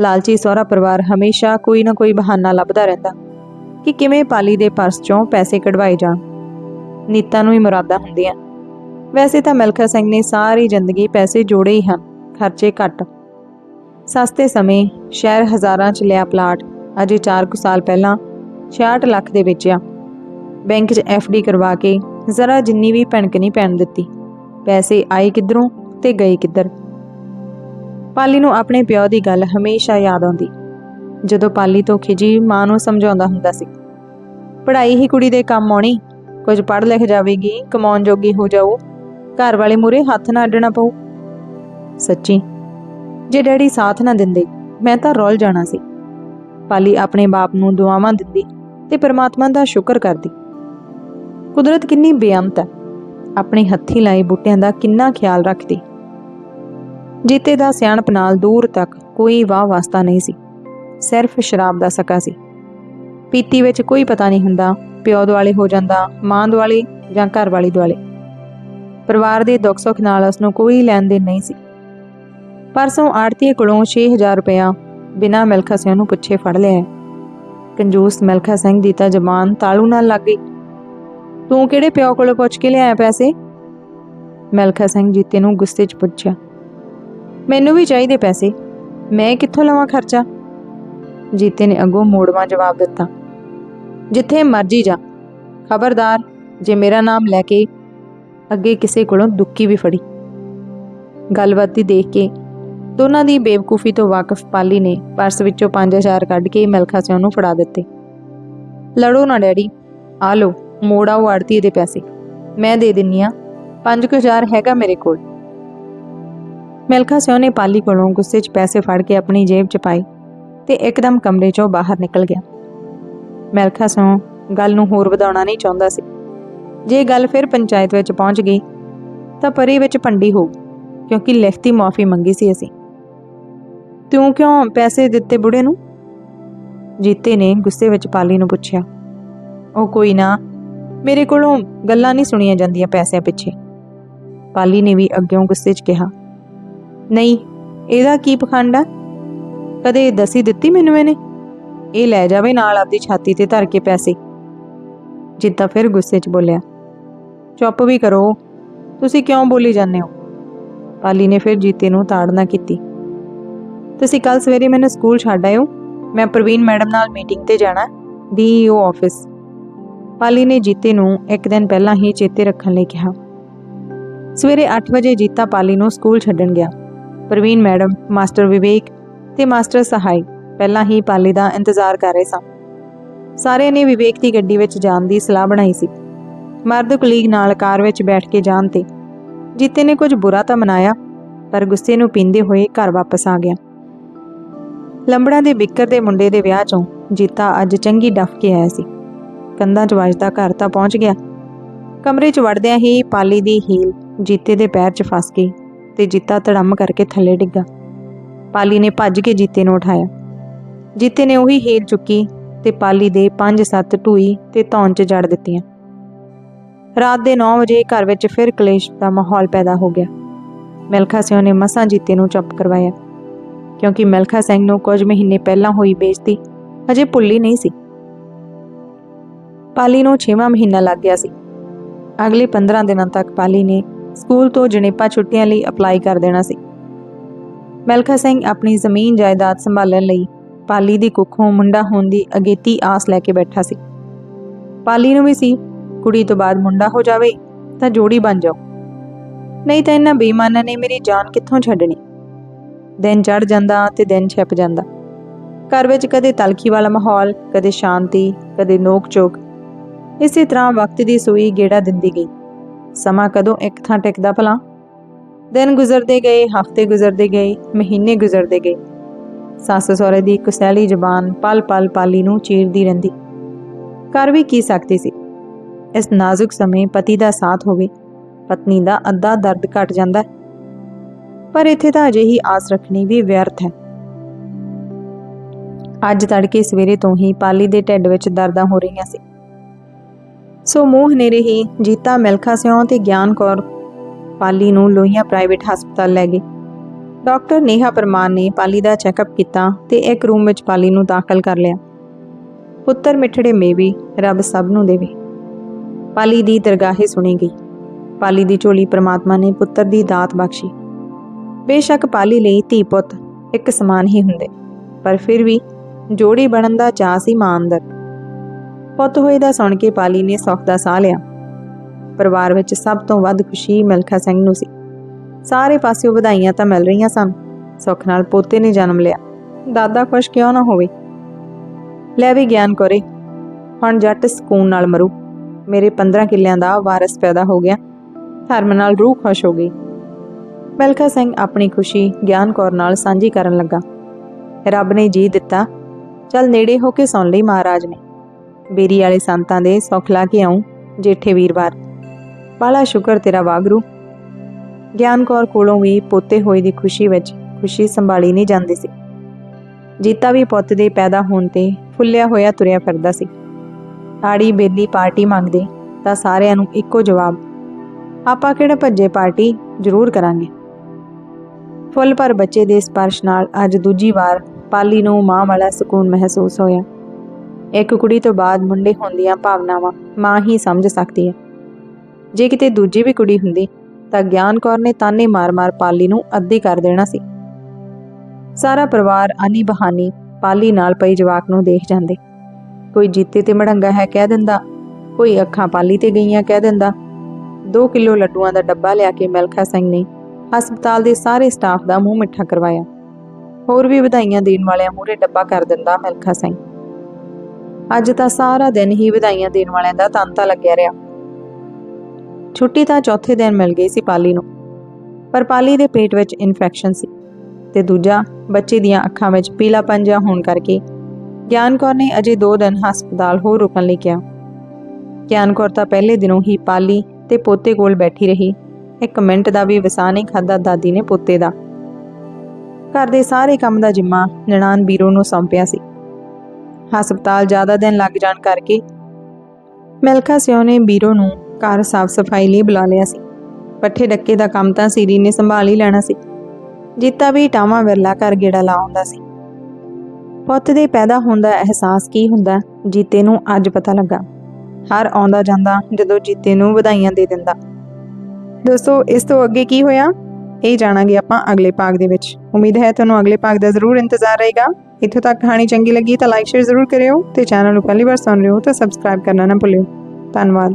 ਲਾਲਚੀ ਸਹੁਰਾ ਪਰਿਵਾਰ ਹਮੇਸ਼ਾ ਕੋਈ ਨਾ ਕੋਈ ਬਹਾਨਾ ਲੱਭਦਾ ਰਹਿੰਦਾ ਕਿ ਕਿਵੇਂ ਪਾਲੀ ਦੇ ਪਰਸ ਚੋਂ ਪੈਸੇ ਕਢਵਾਏ ਜਾਣ। ਨੀਤਾ ਨੂੰ ਹੀ ਮੁਰਾਦਾਂ ਹੁੰਦੀਆਂ। ਵੈਸੇ ਤਾਂ ਮਿਲਖਾ ਸਿੰਘ ਨੇ ਸਾਰੀ ਜ਼ਿੰਦਗੀ ਪੈਸੇ ਜੋੜੇ ਹੀ ਹਨ, ਖਰਚੇ ਘੱਟ। ਸਸਤੇ ਸਮੇਂ ਸ਼ਹਿਰ ਹਜ਼ਾਰਾਂ ਚ ਲਿਆ ਪਲਾਟ, ਅਜੇ 4 ਕੁ ਸਾਲ ਪਹਿਲਾਂ 66 ਲੱਖ ਦੇ ਵੇਚਿਆ। ਬੈਂਕ 'ਚ ਡੀ ਕਰਵਾ ਕੇ ਜ਼ਰਾ ਜਿੰਨੀ ਵੀ ਭਣਕ ਨਹੀਂ ਪੈਣ ਦਿੱਤੀ। ਪੈਸੇ ਆਏ ਕਿੱਧਰੋਂ ਤੇ ਗਏ ਕਿੱਧਰ। ਪਾਲੀ ਨੂੰ ਆਪਣੇ ਪਿਓ ਦੀ ਗੱਲ ਹਮੇਸ਼ਾ ਯਾਦ ਆਉਂਦੀ। ਜਦੋਂ ਪਾਲੀ ਤੋਂ ਖਿਜੀ ਮਾਂ ਨੂੰ ਸਮਝਾਉਂਦਾ ਹੁੰਦਾ ਸੀ, ਪੜ੍ਹਾਈ ਹੀ ਕੁੜੀ ਦੇ ਕੰਮ ਆਉਣੀ, ਕੁਝ ਪੜ੍ਹ ਲਿਖ ਜਾਵੇਗੀ, ਕਮਾਉਣ ਜੋਗੀ ਹੋ ਜਾਓ ਘਰ ਵਾਲੇ ਮੂਰੇ ਹੱਥ ਨਾ ਅੱਡਣਾ ਪਊ। ਸੱਚੀ, ਜੇ ਡੈਡੀ ਸਾਥ ਨਾ ਦਿੰਦੇ, ਮੈਂ ਤਾਂ ਰੋਲ ਜਾਣਾ ਸੀ। ਪਾਲੀ ਆਪਣੇ ਬਾਪ ਨੂੰ ਦੁਆਵਾਂ ਦਿੰਦੀ ਤੇ ਪਰਮਾਤਮਾ ਦਾ ਸ਼ੁਕਰ ਕਰਦੀ। ਕੁਦਰਤ ਕਿੰਨੀ ਬੇਅੰਤ ਹੈ। ਆਪਣੇ ਹੱਥੀ ਲਾਏ ਬੂਟਿਆਂ ਦਾ ਕਿੰਨਾ ਖਿਆਲ ਰੱਖਦੀ। ਜੀਤੇ ਦਾ ਸਿਆਣਪ ਨਾਲ ਦੂਰ ਤੱਕ ਕੋਈ ਵਾਹ ਵਾਸਤਾ ਨਹੀਂ ਸੀ। ਸਿਰਫ ਸ਼ਰਾਬ ਦਾ ਸਕਾ ਸੀ। ਪੀਤੀ ਵਿੱਚ ਕੋਈ ਪਤਾ ਨਹੀਂ ਹੁੰਦਾ, ਪਿਓ ਦੁਆਲੇ ਹੋ ਜਾਂਦਾ, ਮਾਂ ਦੁਆਲੇ ਜਾਂ ਘਰ ਵਾਲੀ ਦੁਆਲੇ। ਪਰਿਵਾਰ ਦੇ ਦੁੱਖ ਸੁੱਖ ਨਾਲ ਉਸ ਨੂੰ ਕੋਈ ਲੈਣ ਦੇਣ ਨਹੀਂ ਸੀ। ਪਰਸੋਂ ਆੜਤੀਏ ਕੋਲੋਂ 6000 ਰੁਪਇਆ ਬਿਨਾਂ ਮਿਲਖਾ ਸਿੰਘ ਨੂੰ ਪੁੱਛੇ ਫੜ ਲਿਆ। ਕੰਜੂਸ ਮਿਲਖਾ ਸਿੰਘ ਦੀ ਤਾਂ ਜ਼ਬਾਨ ਤਾਲੂ ਨਾਲ ਲੱਗ ਗਈ। ਤੂੰ ਕਿਹੜੇ ਪਿਓ ਕੋਲੋਂ ਪੁੱਛ ਕੇ ਲਿਆਇਆ ਪੈਸੇ? ਮਲਖਾ ਸਿੰਘ ਜੀਤੇ ਨੂੰ ਗੁੱਸੇ 'ਚ ਪੁੱਛਿਆ। ਮੈਨੂੰ ਵੀ ਚਾਹੀਦੇ ਪੈਸੇ। ਮੈਂ ਕਿੱਥੋਂ ਲਵਾਂ ਖਰਚਾ? ਜੀਤੇ ਨੇ ਅੱਗੋਂ ਮੋੜਵਾ ਜਵਾਬ ਦਿੱਤਾ। ਜਿੱਥੇ ਮਰਜ਼ੀ ਜਾ। ਖਬਰਦਾਰ, ਜੇ ਮੇਰਾ ਨਾਮ ਲੈ ਕੇ ਅੱਗੇ ਕਿਸੇ ਕੋਲੋਂ ਦੁੱਕੀ ਵੀ ਫੜੀ। ਗੱਲਬਾਤ ਦੀ ਦੇਖ ਕੇ ਦੋਨਾਂ ਦੀ ਬੇਵਕੂਫੀ ਤੋਂ ਵਾਕਫ ਪਾਲੀ ਨੇ ਪਰਸ ਵਿੱਚੋਂ 5000 ਕੱਢ ਕੇ ਮਲਖਾ ਸਿੰਘ ਨੂੰ ਫੜਾ ਦਿੱਤੇ। ਲੜੋ ਨਾ ਡੈਡੀ, ਆ ਲਓ। ਮੋੜਾ ਉਹ ਆੜਤੀ ਦੇ ਪੈਸੇ ਮੈਂ ਦੇ ਦਿੰਨੀ ਆ। 5000 ਹੈਗਾ ਮੇਰੇ ਕੋਲ। ਮਿਲਖਾ ਸਿੰਘ ਨੇ ਪਾਲੀ ਕੋਲੋਂ ਗੁੱਸੇ 'ਚ ਪੈਸੇ ਫੜ ਕੇ ਆਪਣੀ ਜੇਬ 'ਚ ਪਾਏ ਤੇ ਇੱਕਦਮ ਕਮਰੇ 'ਚੋਂ ਬਾਹਰ ਨਿਕਲ ਗਿਆ। ਮਿਲਖਾ ਸਿੰਘ ਗੱਲ ਨੂੰ ਹੋਰ ਵਧਾਉਣਾ ਨਹੀਂ ਚਾਹੁੰਦਾ ਸੀ। ਜੇ ਗੱਲ ਫਿਰ ਪੰਚਾਇਤ ਵਿੱਚ ਪਹੁੰਚ ਗਈ, ਤਾਂ ਪਰੇ ਵਿੱਚ ਭੰਡੀ ਹੋ ਕਿਉਂਕਿ ਲਿਖਤੀ ਮਾਫੀ ਮੰਗੀ ਸੀ ਅਸੀਂ। ਤੂੰ ਕਿਉਂ ਪੈਸੇ ਦਿੱਤੇ ਬੁੜੇ ਨੂੰ? ਜੀਤੇ ਨੇ ਗੁੱਸੇ ਵਿੱਚ ਪਾਲੀ ਨੂੰ ਪੁੱਛਿਆ। ਉਹ ਕੋਈ ਨਾ ਮੇਰੇ ਕੋਲੋਂ ਗੱਲਾਂ ਨਹੀਂ ਸੁਣੀਆਂ ਜਾਂਦੀਆਂ ਪੈਸਿਆਂ ਪਿੱਛੇ। ਪਾਲੀ ਨੇ ਵੀ ਅੱਗਿਓਂ ਗੁੱਸੇ 'ਚ ਕਿਹਾ, ਨਹੀਂ, ਇਹਦਾ ਕੀ ਪਖੰਡ ਆ? ਕਦੇ ਦਸੀ ਦਿੱਤੀ ਮੈਨੂੰ ਇਹਨੇ? ਇਹ ਲੈ ਜਾਵੇ ਨਾਲ ਆਪਦੀ ਛਾਤੀ ਤੇ ਧਰ ਕੇ ਪੈਸੇ। ਜਿੱਤਾ ਫਿਰ ਗੁੱਸੇ 'ਚ ਬੋਲਿਆ, ਚੁੱਪ ਵੀ ਕਰੋ, ਤੁਸੀਂ ਕਿਉਂ ਬੋਲੀ ਜਾਂਦੇ ਹੋ? ਪਾਲੀ ਨੇ ਫਿਰ ਜੀਤੇ ਨੂੰ ਤਾੜਨਾ ਕੀਤੀ, ਤੁਸੀਂ ਕੱਲ ਸਵੇਰੇ ਮੈਨੂੰ ਸਕੂਲ ਛੱਡ ਆਇਓ, ਮੈਂ ਪ੍ਰਵੀਨ ਮੈਡਮ ਨਾਲ ਮੀਟਿੰਗ ਤੇ ਜਾਣਾ ਡੀਈਓ ਆਫਿਸ। ਪਾਲੀ ਨੇ ਜੀਤੇ ਨੂੰ ਇੱਕ ਦਿਨ ਪਹਿਲਾਂ ਹੀ ਚੇਤੇ ਰੱਖਣ ਲਈ ਕਿਹਾ। ਸਵੇਰੇ 8 ਵਜੇ ਜੀਤਾ ਪਾਲੀ ਨੂੰ ਸਕੂਲ ਛੱਡਣ ਗਿਆ। ਪ੍ਰਵੀਨ ਮੈਡਮ, ਮਾਸਟਰ ਵਿਵੇਕ ਤੇ ਮਾਸਟਰ ਸਹਾਈ ਪਹਿਲਾਂ ਹੀ ਪਾਲੀ ਦਾ ਇੰਤਜ਼ਾਰ ਕਰ ਰਹੇ ਸਨ। ਸਾਰਿਆਂ ਨੇ ਵਿਵੇਕ ਦੀ ਗੱਡੀ ਵਿੱਚ ਜਾਣ ਦੀ ਸਲਾਹ ਬਣਾਈ ਸੀ। ਮਰਦ ਕੁਲੀਗ ਨਾਲ ਕਾਰ ਵਿੱਚ ਬੈਠ ਕੇ ਜਾਣ ਤੇ ਜੀਤੇ ਨੇ ਕੁਝ ਬੁਰਾ ਤਾਂ ਮਨਾਇਆ, ਪਰ ਗੁੱਸੇ ਨੂੰ ਪੀਂਦੇ ਹੋਏ ਘਰ ਵਾਪਸ ਆ ਗਿਆ। ਲੰਬੜਾਂ ਦੇ ਬਿੱਕਰ ਦੇ ਮੁੰਡੇ ਦੇ ਵਿਆਹ ਚੋਂ ਜੀਤਾ ਅੱਜ ਚੰਗੀ ਡੱਫ ਕੇ ਆਇਆ ਸੀ। ਕੰਧਾਂ 'ਚ ਵੱਜਦਾ ਘਰ ਤਾਂ ਪਹੁੰਚ ਗਿਆ। ਕਮਰੇ 'ਚ ਵੜਦਿਆਂ ਹੀ ਪਾਲੀ ਦੀ ਹੀਲ ਜੀਤੇ ਦੇ ਪੈਰ 'ਚ ਫਸ ਗਈ ਤੇ ਜੀਤਾ ਧੜਮ ਕਰਕੇ ਥੱਲੇ ਡਿੱਗਾ। ਪਾਲੀ ਨੇ ਭੱਜ ਕੇ ਜੀਤੇ ਨੂੰ ਉਠਾਇਆ। ਜੀਤੇ ਨੇ ਉਹੀ ਹੀਲ ਚੁੱਕੀ ਤੇ ਪਾਲੀ ਦੇ 5-7 ਢੂਈ ਤੇ ਧੌਣ 'ਚ ਜੜ ਦਿੱਤੀਆਂ। ਰਾਤ ਦੇ 9 ਵਜੇ ਘਰ ਵਿੱਚ ਫਿਰ ਕਲੇਸ਼ ਦਾ ਮਾਹੌਲ ਪੈਦਾ ਹੋ ਗਿਆ। ਮਿਲਖਾ ਸਿੰਘ ਨੇ ਮਸਾਂ ਜੀਤੇ ਨੂੰ ਚੁੱਪ ਕਰਵਾਇਆ। ਕਿਉਂਕਿ ਮਿਲਖਾ ਸਿੰਘ ਨੂੰ ਕੁਝ ਮਹੀਨੇ ਪਹਿਲਾਂ ਹੋਈ ਬੇਇੱਜ਼ਤੀ, ਅਜੇ ਭੁੱਲੀ ਨਹੀਂ ਸੀ। ਪਾਲੀ ਨੂੰ 6ਵਾਂ ਮਹੀਨਾ ਲੱਗ ਗਿਆ ਸੀ। ਅਗਲੇ 15 ਦਿਨਾਂ ਤੱਕ ਪਾਲੀ ਨੇ ਸਕੂਲ ਤੋਂ ਜਣੇਪਾ ਛੁੱਟੀਆਂ ਲਈ ਅਪਲਾਈ ਕਰ ਦੇਣਾ ਸੀ। ਮਿਲਖਾ ਸਿੰਘ ਆਪਣੀ ਜ਼ਮੀਨ ਜਾਇਦਾਦ ਸੰਭਾਲਣ ਲਈ ਪਾਲੀ ਦੀ ਕੁੱਖੋਂ ਮੁੰਡਾ ਹੋਣ ਦੀ ਅਗੇਤੀ ਆਸ ਲੈ ਕੇ ਬੈਠਾ ਸੀ। ਪਾਲੀ ਨੂੰ ਵੀ ਸੀ, ਕੁੜੀ ਤੋਂ ਬਾਅਦ ਮੁੰਡਾ ਹੋ ਜਾਵੇ ਤਾਂ ਜੋੜੀ ਬਣ ਜਾਓ। ਨਹੀਂ ਤਾਂ ਇਹਨਾਂ ਬੇਈਮਾਨਾਂ ਨੇ ਮੇਰੀ ਜਾਨ ਕਿੱਥੋਂ ਛੱਡਣੀ? ਦਿਨ ਚੜ ਜਾਂਦਾ ਤੇ ਦਿਨ ਛਿਪ ਜਾਂਦਾ। ਘਰ ਵਿੱਚ ਕਦੇ ਤਲਖੀ ਵਾਲਾ ਮਾਹੌਲ, ਕਦੇ ਸ਼ਾਂਤੀ, ਕਦੇ ਨੋਕ ਚੋਕ ਇਸੇ ਤਰ੍ਹਾਂ ਵਕਤ ਦੀ ਸੂਈ ਗੇੜਾ ਦਿੰਦੀ ਗਈ। ਸਮਾਂ ਕਦੋਂ ਇੱਕ ਥਾਂ ਟਿਕਦਾ ਭਲਾ? ਦਿਨ ਗੁਜ਼ਰਦੇ ਗਏ, ਹਫ਼ਤੇ ਗੁਜ਼ਰਦੇ ਗਏ, ਮਹੀਨੇ ਗੁਜ਼ਰਦੇ ਗਏ। ਸੱਸ ਸਹੁਰੇ ਦੀ ਕੁਸੈਲੀ ਜਬਾਨ ਪਲ ਪਲ ਪਾਲੀ ਨੂੰ ਚੀਰਦੀ ਰਹਿੰਦੀ। ਕਰ ਵੀ ਕੀ ਸਕਦੀ ਸੀ? ਇਸ ਨਾਜ਼ੁਕ ਸਮੇਂ ਪਤੀ ਦਾ ਸਾਥ ਹੋਵੇ, ਪਤਨੀ ਦਾ ਅੱਧਾ ਦਰਦ ਘਟ ਜਾਂਦਾ ਪਰ ਇੱਥੇ ਤਾਂ ਅਜੇ ਹੀ ਆਸ ਰੱਖਣੀ ਵੀ ਵਿਅਰਥ ਹੈ। ਅੱਜ ਤੜਕੇ ਸਵੇਰੇ ਤੋਂ ਹੀ ਪਾਲੀ ਦੇ ਢਿੱਡ ਵਿੱਚ ਦਰਦਾਂ ਹੋ ਰਹੀਆਂ ਸੀ। ਸੋ ਮੂੰਹ ਹਨੇਰੇ ਹੀ ਜੀਤਾ ਮਿਲਖਾ ਸਿਉਂ ਤੇ ਗਿਆਨ ਕੌਰ ਪਾਲੀ ਨੂੰ ਲੋਹੀਆਂ ਪ੍ਰਾਈਵੇਟ ਹਸਪਤਾਲ ਲੈ ਗਏ। ਡਾਕਟਰ ਨੇਹਾ ਪਰਮਾਰ ਨੇ ਪਾਲੀ ਦਾ ਚੈੱਕਅਪ ਕੀਤਾ ਤੇ ਇੱਕ ਰੂਮ ਵਿੱਚ ਪਾਲੀ ਨੂੰ ਦਾਖਲ ਕਰ ਲਿਆ। ਪੁੱਤਰ ਮਿੱਠੜੇ ਮੇਵੀ ਰੱਬ ਸਭ ਨੂੰ ਦੇਵੇ। ਪਾਲੀ ਦੀ ਦਰਗਾਹੇ ਸੁਣੀ ਗਈ। ਪਾਲੀ ਦੀ ਝੋਲੀ ਪ੍ਰਮਾਤਮਾ ਨੇ ਪੁੱਤਰ ਦੀ ਦਾਤ ਬਖਸ਼ੀ। ਬੇਸ਼ੱਕ ਪਾਲੀ ਲਈ ਧੀ ਪੁੱਤ ਇੱਕ ਸਮਾਨ ਹੀ ਹੁੰਦੇ, ਪਰ ਫਿਰ ਵੀ ਜੋੜੀ ਬਣਨ ਦਾ ਚਾਅ ਸੀ ਮਾਂ ਅੰਦਰ। ਪੁੱਤ ਹੋਏ ਦਾ ਸੁਣ ਕੇ ਪਾਲੀ ਨੇ ਸੁੱਖ ਦਾ ਸਾਹ ਲਿਆ। ਪਰਿਵਾਰ ਵਿੱਚ ਸਭ ਤੋਂ ਵੱਧ ਖੁਸ਼ੀ ਮਿਲਖਾ ਸਿੰਘ ਨੂੰ ਸੀ। ਸਾਰੇ ਪਾਸਿਓਂ ਵਧਾਈਆਂ ਤਾਂ ਮਿਲ ਰਹੀਆਂ ਸਨ। ਸੁੱਖ ਨਾਲ ਪੋਤੇ ਨੇ ਜਨਮ ਲਿਆ। ਦਾਦਾ ਖੁਸ਼ ਕਿਉਂ ਨਾ ਹੋਵੇ? ਲੈ ਵੀ ਗਿਆਨ ਕਰੇ। ਹੁਣ ਜੱਟ ਸਕੂਨ ਨਾਲ ਮਰੂ। ਮੇਰੇ 15 ਕਿੱਲਿਆਂ ਦਾ ਵਾਰਿਸ ਪੈਦਾ ਹੋ ਗਿਆ। ਧਰਮ ਨਾਲ ਰੂਹ ਖੁਸ਼ ਹੋ ਗਈ। ਮਿਲਖਾ ਸਿੰਘ ਆਪਣੀ ਖੁਸ਼ੀ ਗਿਆਨ ਕੌਰ ਨਾਲ ਸਾਂਝੀ ਕਰਨ ਲੱਗਾ। ਰੱਬ ਨੇ ਜੀ ਦਿੱਤਾ। ਚੱਲ ਨੇੜੇ ਹੋ ਕੇ ਸੁਣ ਲਈ ਮਹਾਰਾਜ ਨੇ। ਬੇਰੀ ਵਾਲੇ ਸੰਤਾਂ ਦੇ ਸੁੱਖ ਲਾ ਕੇ ਆਉਂ ਜੇਠੇ ਵੀਰਵਾਰ। ਬਾਲਾ ਸ਼ੁਕਰ ਤੇਰਾ ਵਾਗਰੂ। ਗਿਆਨ ਕੌਰ ਕੋਲੋਂ ਵੀ ਪੋਤੇ ਹੋਏ ਦੀ ਖੁਸ਼ੀ ਵਿੱਚ ਖੁਸ਼ੀ ਸੰਭਾਲੀ ਨਹੀਂ ਜਾਂਦੀ ਸੀ। ਜੀਤਾ ਵੀ ਪੁੱਤ ਦੇ ਪੈਦਾ ਹੋਣ ਤੇ ਫੁੱਲਿਆ ਹੋਇਆ ਤੁਰਿਆ ਫਿਰਦਾ ਸੀ। ਆੜੀ ਬੇਲੀ ਪਾਰਟੀ ਮੰਗਦੇ ਤਾਂ ਸਾਰਿਆਂ ਨੂੰ ਇੱਕੋ ਜਵਾਬ, ਆਪਾਂ ਕਿਹੜਾ ਭੱਜੇ ਪਾਰਟੀ ਜ਼ਰੂਰ ਕਰਾਂਗੇ। ਫੁੱਲ ਪਰ ਬੱਚੇ ਦੇ ਸਪਰਸ਼ ਨਾਲ ਅੱਜ ਦੂਜੀ ਵਾਰ ਪਾਲੀ ਨੂੰ ਮਾਂ ਵਾਲਾ ਸਕੂਨ ਮਹਿਸੂਸ ਹੋਇਆ। ਇੱਕ ਕੁੜੀ ਤੋਂ ਬਾਅਦ ਮੁੰਡੇ ਹੋਣ ਦੀਆਂ ਭਾਵਨਾਵਾਂ ਮਾਂ ਹੀ ਸਮਝ ਸਕਦੀ ਹੈ। ਜੇ ਕਿਤੇ ਦੂਜੀ ਵੀ ਕੁੜੀ ਹੁੰਦੀ, ਤਾਂ ਗਿਆਨ ਕੌਰ ਨੇ ਤਾਨੇ ਮਾਰ-ਮਾਰ ਪਾਲੀ ਨੂੰ ਅੱਧੀ ਕਰ ਦੇਣਾ ਸੀ। ਸਾਰਾ ਪਰਿਵਾਰ ਆਨੀ ਬਹਾਨੀ ਪਾਲੀ ਨਾਲ ਪਈ ਜਵਾਕ ਨੂੰ ਦੇਖ ਜਾਂਦੇ। ਕੋਈ ਜੀਤੇ ਤੇ ਮੜੰਗਾ ਹੈ ਕਹਿ ਦਿੰਦਾ, ਕੋਈ ਅੱਖਾਂ ਪਾਲੀ ਤੇ ਗਈਆਂ ਕਹਿ ਦਿੰਦਾ। 2 ਕਿਲੋ ਲੱਡੂਆਂ ਦਾ ਡੱਬਾ ਲਿਆ ਕੇ ਮਿਲਖਾ ਸਿੰਘ ਨੇ ਹਸਪਤਾਲ ਦੇ ਸਾਰੇ ਸਟਾਫ ਦਾ ਮੂੰਹ ਮਿੱਠਾ ਕਰਵਾਇਆ। ਹੋਰ ਵੀ ਵਧਾਈਆਂ ਦੇਣ ਵਾਲਿਆਂ ਮੂਹਰੇ ਡੱਬਾ ਕਰ ਦਿੰਦਾ ਮਿਲਖਾ ਸਿੰਘ। ਅੱਜ ਤਾਂ ਸਾਰਾ ਦਿਨ ਹੀ ਵਧਾਈਆਂ ਦੇਣ ਵਾਲਿਆਂ ਦਾ ਤਾਂਤਾ ਲੱਗਿਆ ਰਿਹਾ। ਛੁੱਟੀ ਤਾਂ ਚੌਥੇ ਦਿਨ ਮਿਲ ਗਈ ਸੀ ਪਾਲੀ ਨੂੰ, ਪਰ ਪਾਲੀ ਦੇ ਪੇਟ ਵਿੱਚ ਇਨਫੈਕਸ਼ਨ ਸੀ ਤੇ ਦੂਜਾ ਬੱਚੇ ਦੀਆਂ ਅੱਖਾਂ ਵਿੱਚ ਪੀਲਾ ਪੰਜਾ ਹੋਣ ਕਰਕੇ ਗਿਆਨ ਕੌਰ ਨੇ ਅਜੇ 2 ਦਿਨ ਹਸਪਤਾਲ ਹੋਰ ਰੁਕਣ ਲਈ ਕਿਹਾ। ਗਿਆਨ ਕੌਰ ਤਾਂ ਪਹਿਲੇ ਦਿਨੋਂ ਹੀ ਪਾਲੀ ਤੇ ਪੋਤੇ ਕੋਲ ਬੈਠੀ ਰਹੀ। ਇੱਕ ਮਿੰਟ ਦਾ ਵੀ ਵਸਾ ਨਹੀਂ ਖਾਦਾ ਦਾਦੀ ਨੇ ਪੋਤੇ ਦਾ। ਘਰ ਦੇ ਸਾਰੇ ਕੰਮ ਦਾ ਜਿੰਮਾ ਨਨਾਣ ਬੀਰੋ ਨੂੰ ਸੌਂਪਿਆ ਸੀ। ਹਸਪਤਾਲ ਜ਼ਿਆਦਾ ਦਿਨ ਲੱਗ ਜਾਣ ਕਰਕੇ ਮਿਲਖਾ ਸਿਓ ਨੇ ਬੀਰੋ ਨੂੰ ਘਰ ਸਾਫ਼ ਸਫ਼ਾਈ ਲਈ ਬੁਲਾ ਲਿਆ ਸੀ। ਪੱਠੇ ਡੱਕੇ ਦਾ ਕੰਮ ਤਾਂ ਸੀਰੀ ਨੇ ਸੰਭਾਲ ਹੀ ਲੈਣਾ ਸੀ। ਜੀਤਾ ਵੀ ਟਾਵਾਂ ਵਿਰਲਾ ਘਰ ਗੇੜਾ ਲਾ ਸੀ। ਪੁੱਤ ਦੇ ਪੈਦਾ ਹੋਣ ਦਾ ਅਹਿਸਾਸ ਕੀ ਹੁੰਦਾ, ਜੀਤੇ ਨੂੰ ਅੱਜ ਪਤਾ ਲੱਗਾ। ਹਰ ਆਉਂਦਾ ਜਾਂਦਾ ਜਦੋਂ ਜੀਤੇ ਨੂੰ ਵਧਾਈਆਂ ਦੇ ਦਿੰਦਾ। ਦੋਸਤੋ ਇਸ ਤੋਂ ਅੱਗੇ ਕੀ ਹੋਇਆ? ਇਹ ਜਾਣਾਂਗੇ ਆਪਾਂ ਅਗਲੇ ਭਾਗ ਦੇ ਵਿੱਚ। ਉਮੀਦ ਹੈ ਤੁਹਾਨੂੰ ਅਗਲੇ ਭਾਗ ਦਾ ਜ਼ਰੂਰ ਇੰਤਜ਼ਾਰ ਰਹੇਗਾ। ਇੱਥੋਂ ਤੱਕ ਕਹਾਣੀ ਚੰਗੀ ਲੱਗੀ ਤਾਂ ਲਾਈਕ ਸ਼ੇਅਰ ਜ਼ਰੂਰ ਕਰਿਓ ਤੇ ਚੈਨਲ ਨੂੰ ਪਹਿਲੀ ਵਾਰ ਸੁਣ ਰਹੇ ਹੋ ਤਾਂ ਸਬਸਕ੍ਰਾਈਬ ਕਰਨਾ ਨਾ ਭੁੱਲਿਓ ਧੰਨਵਾਦ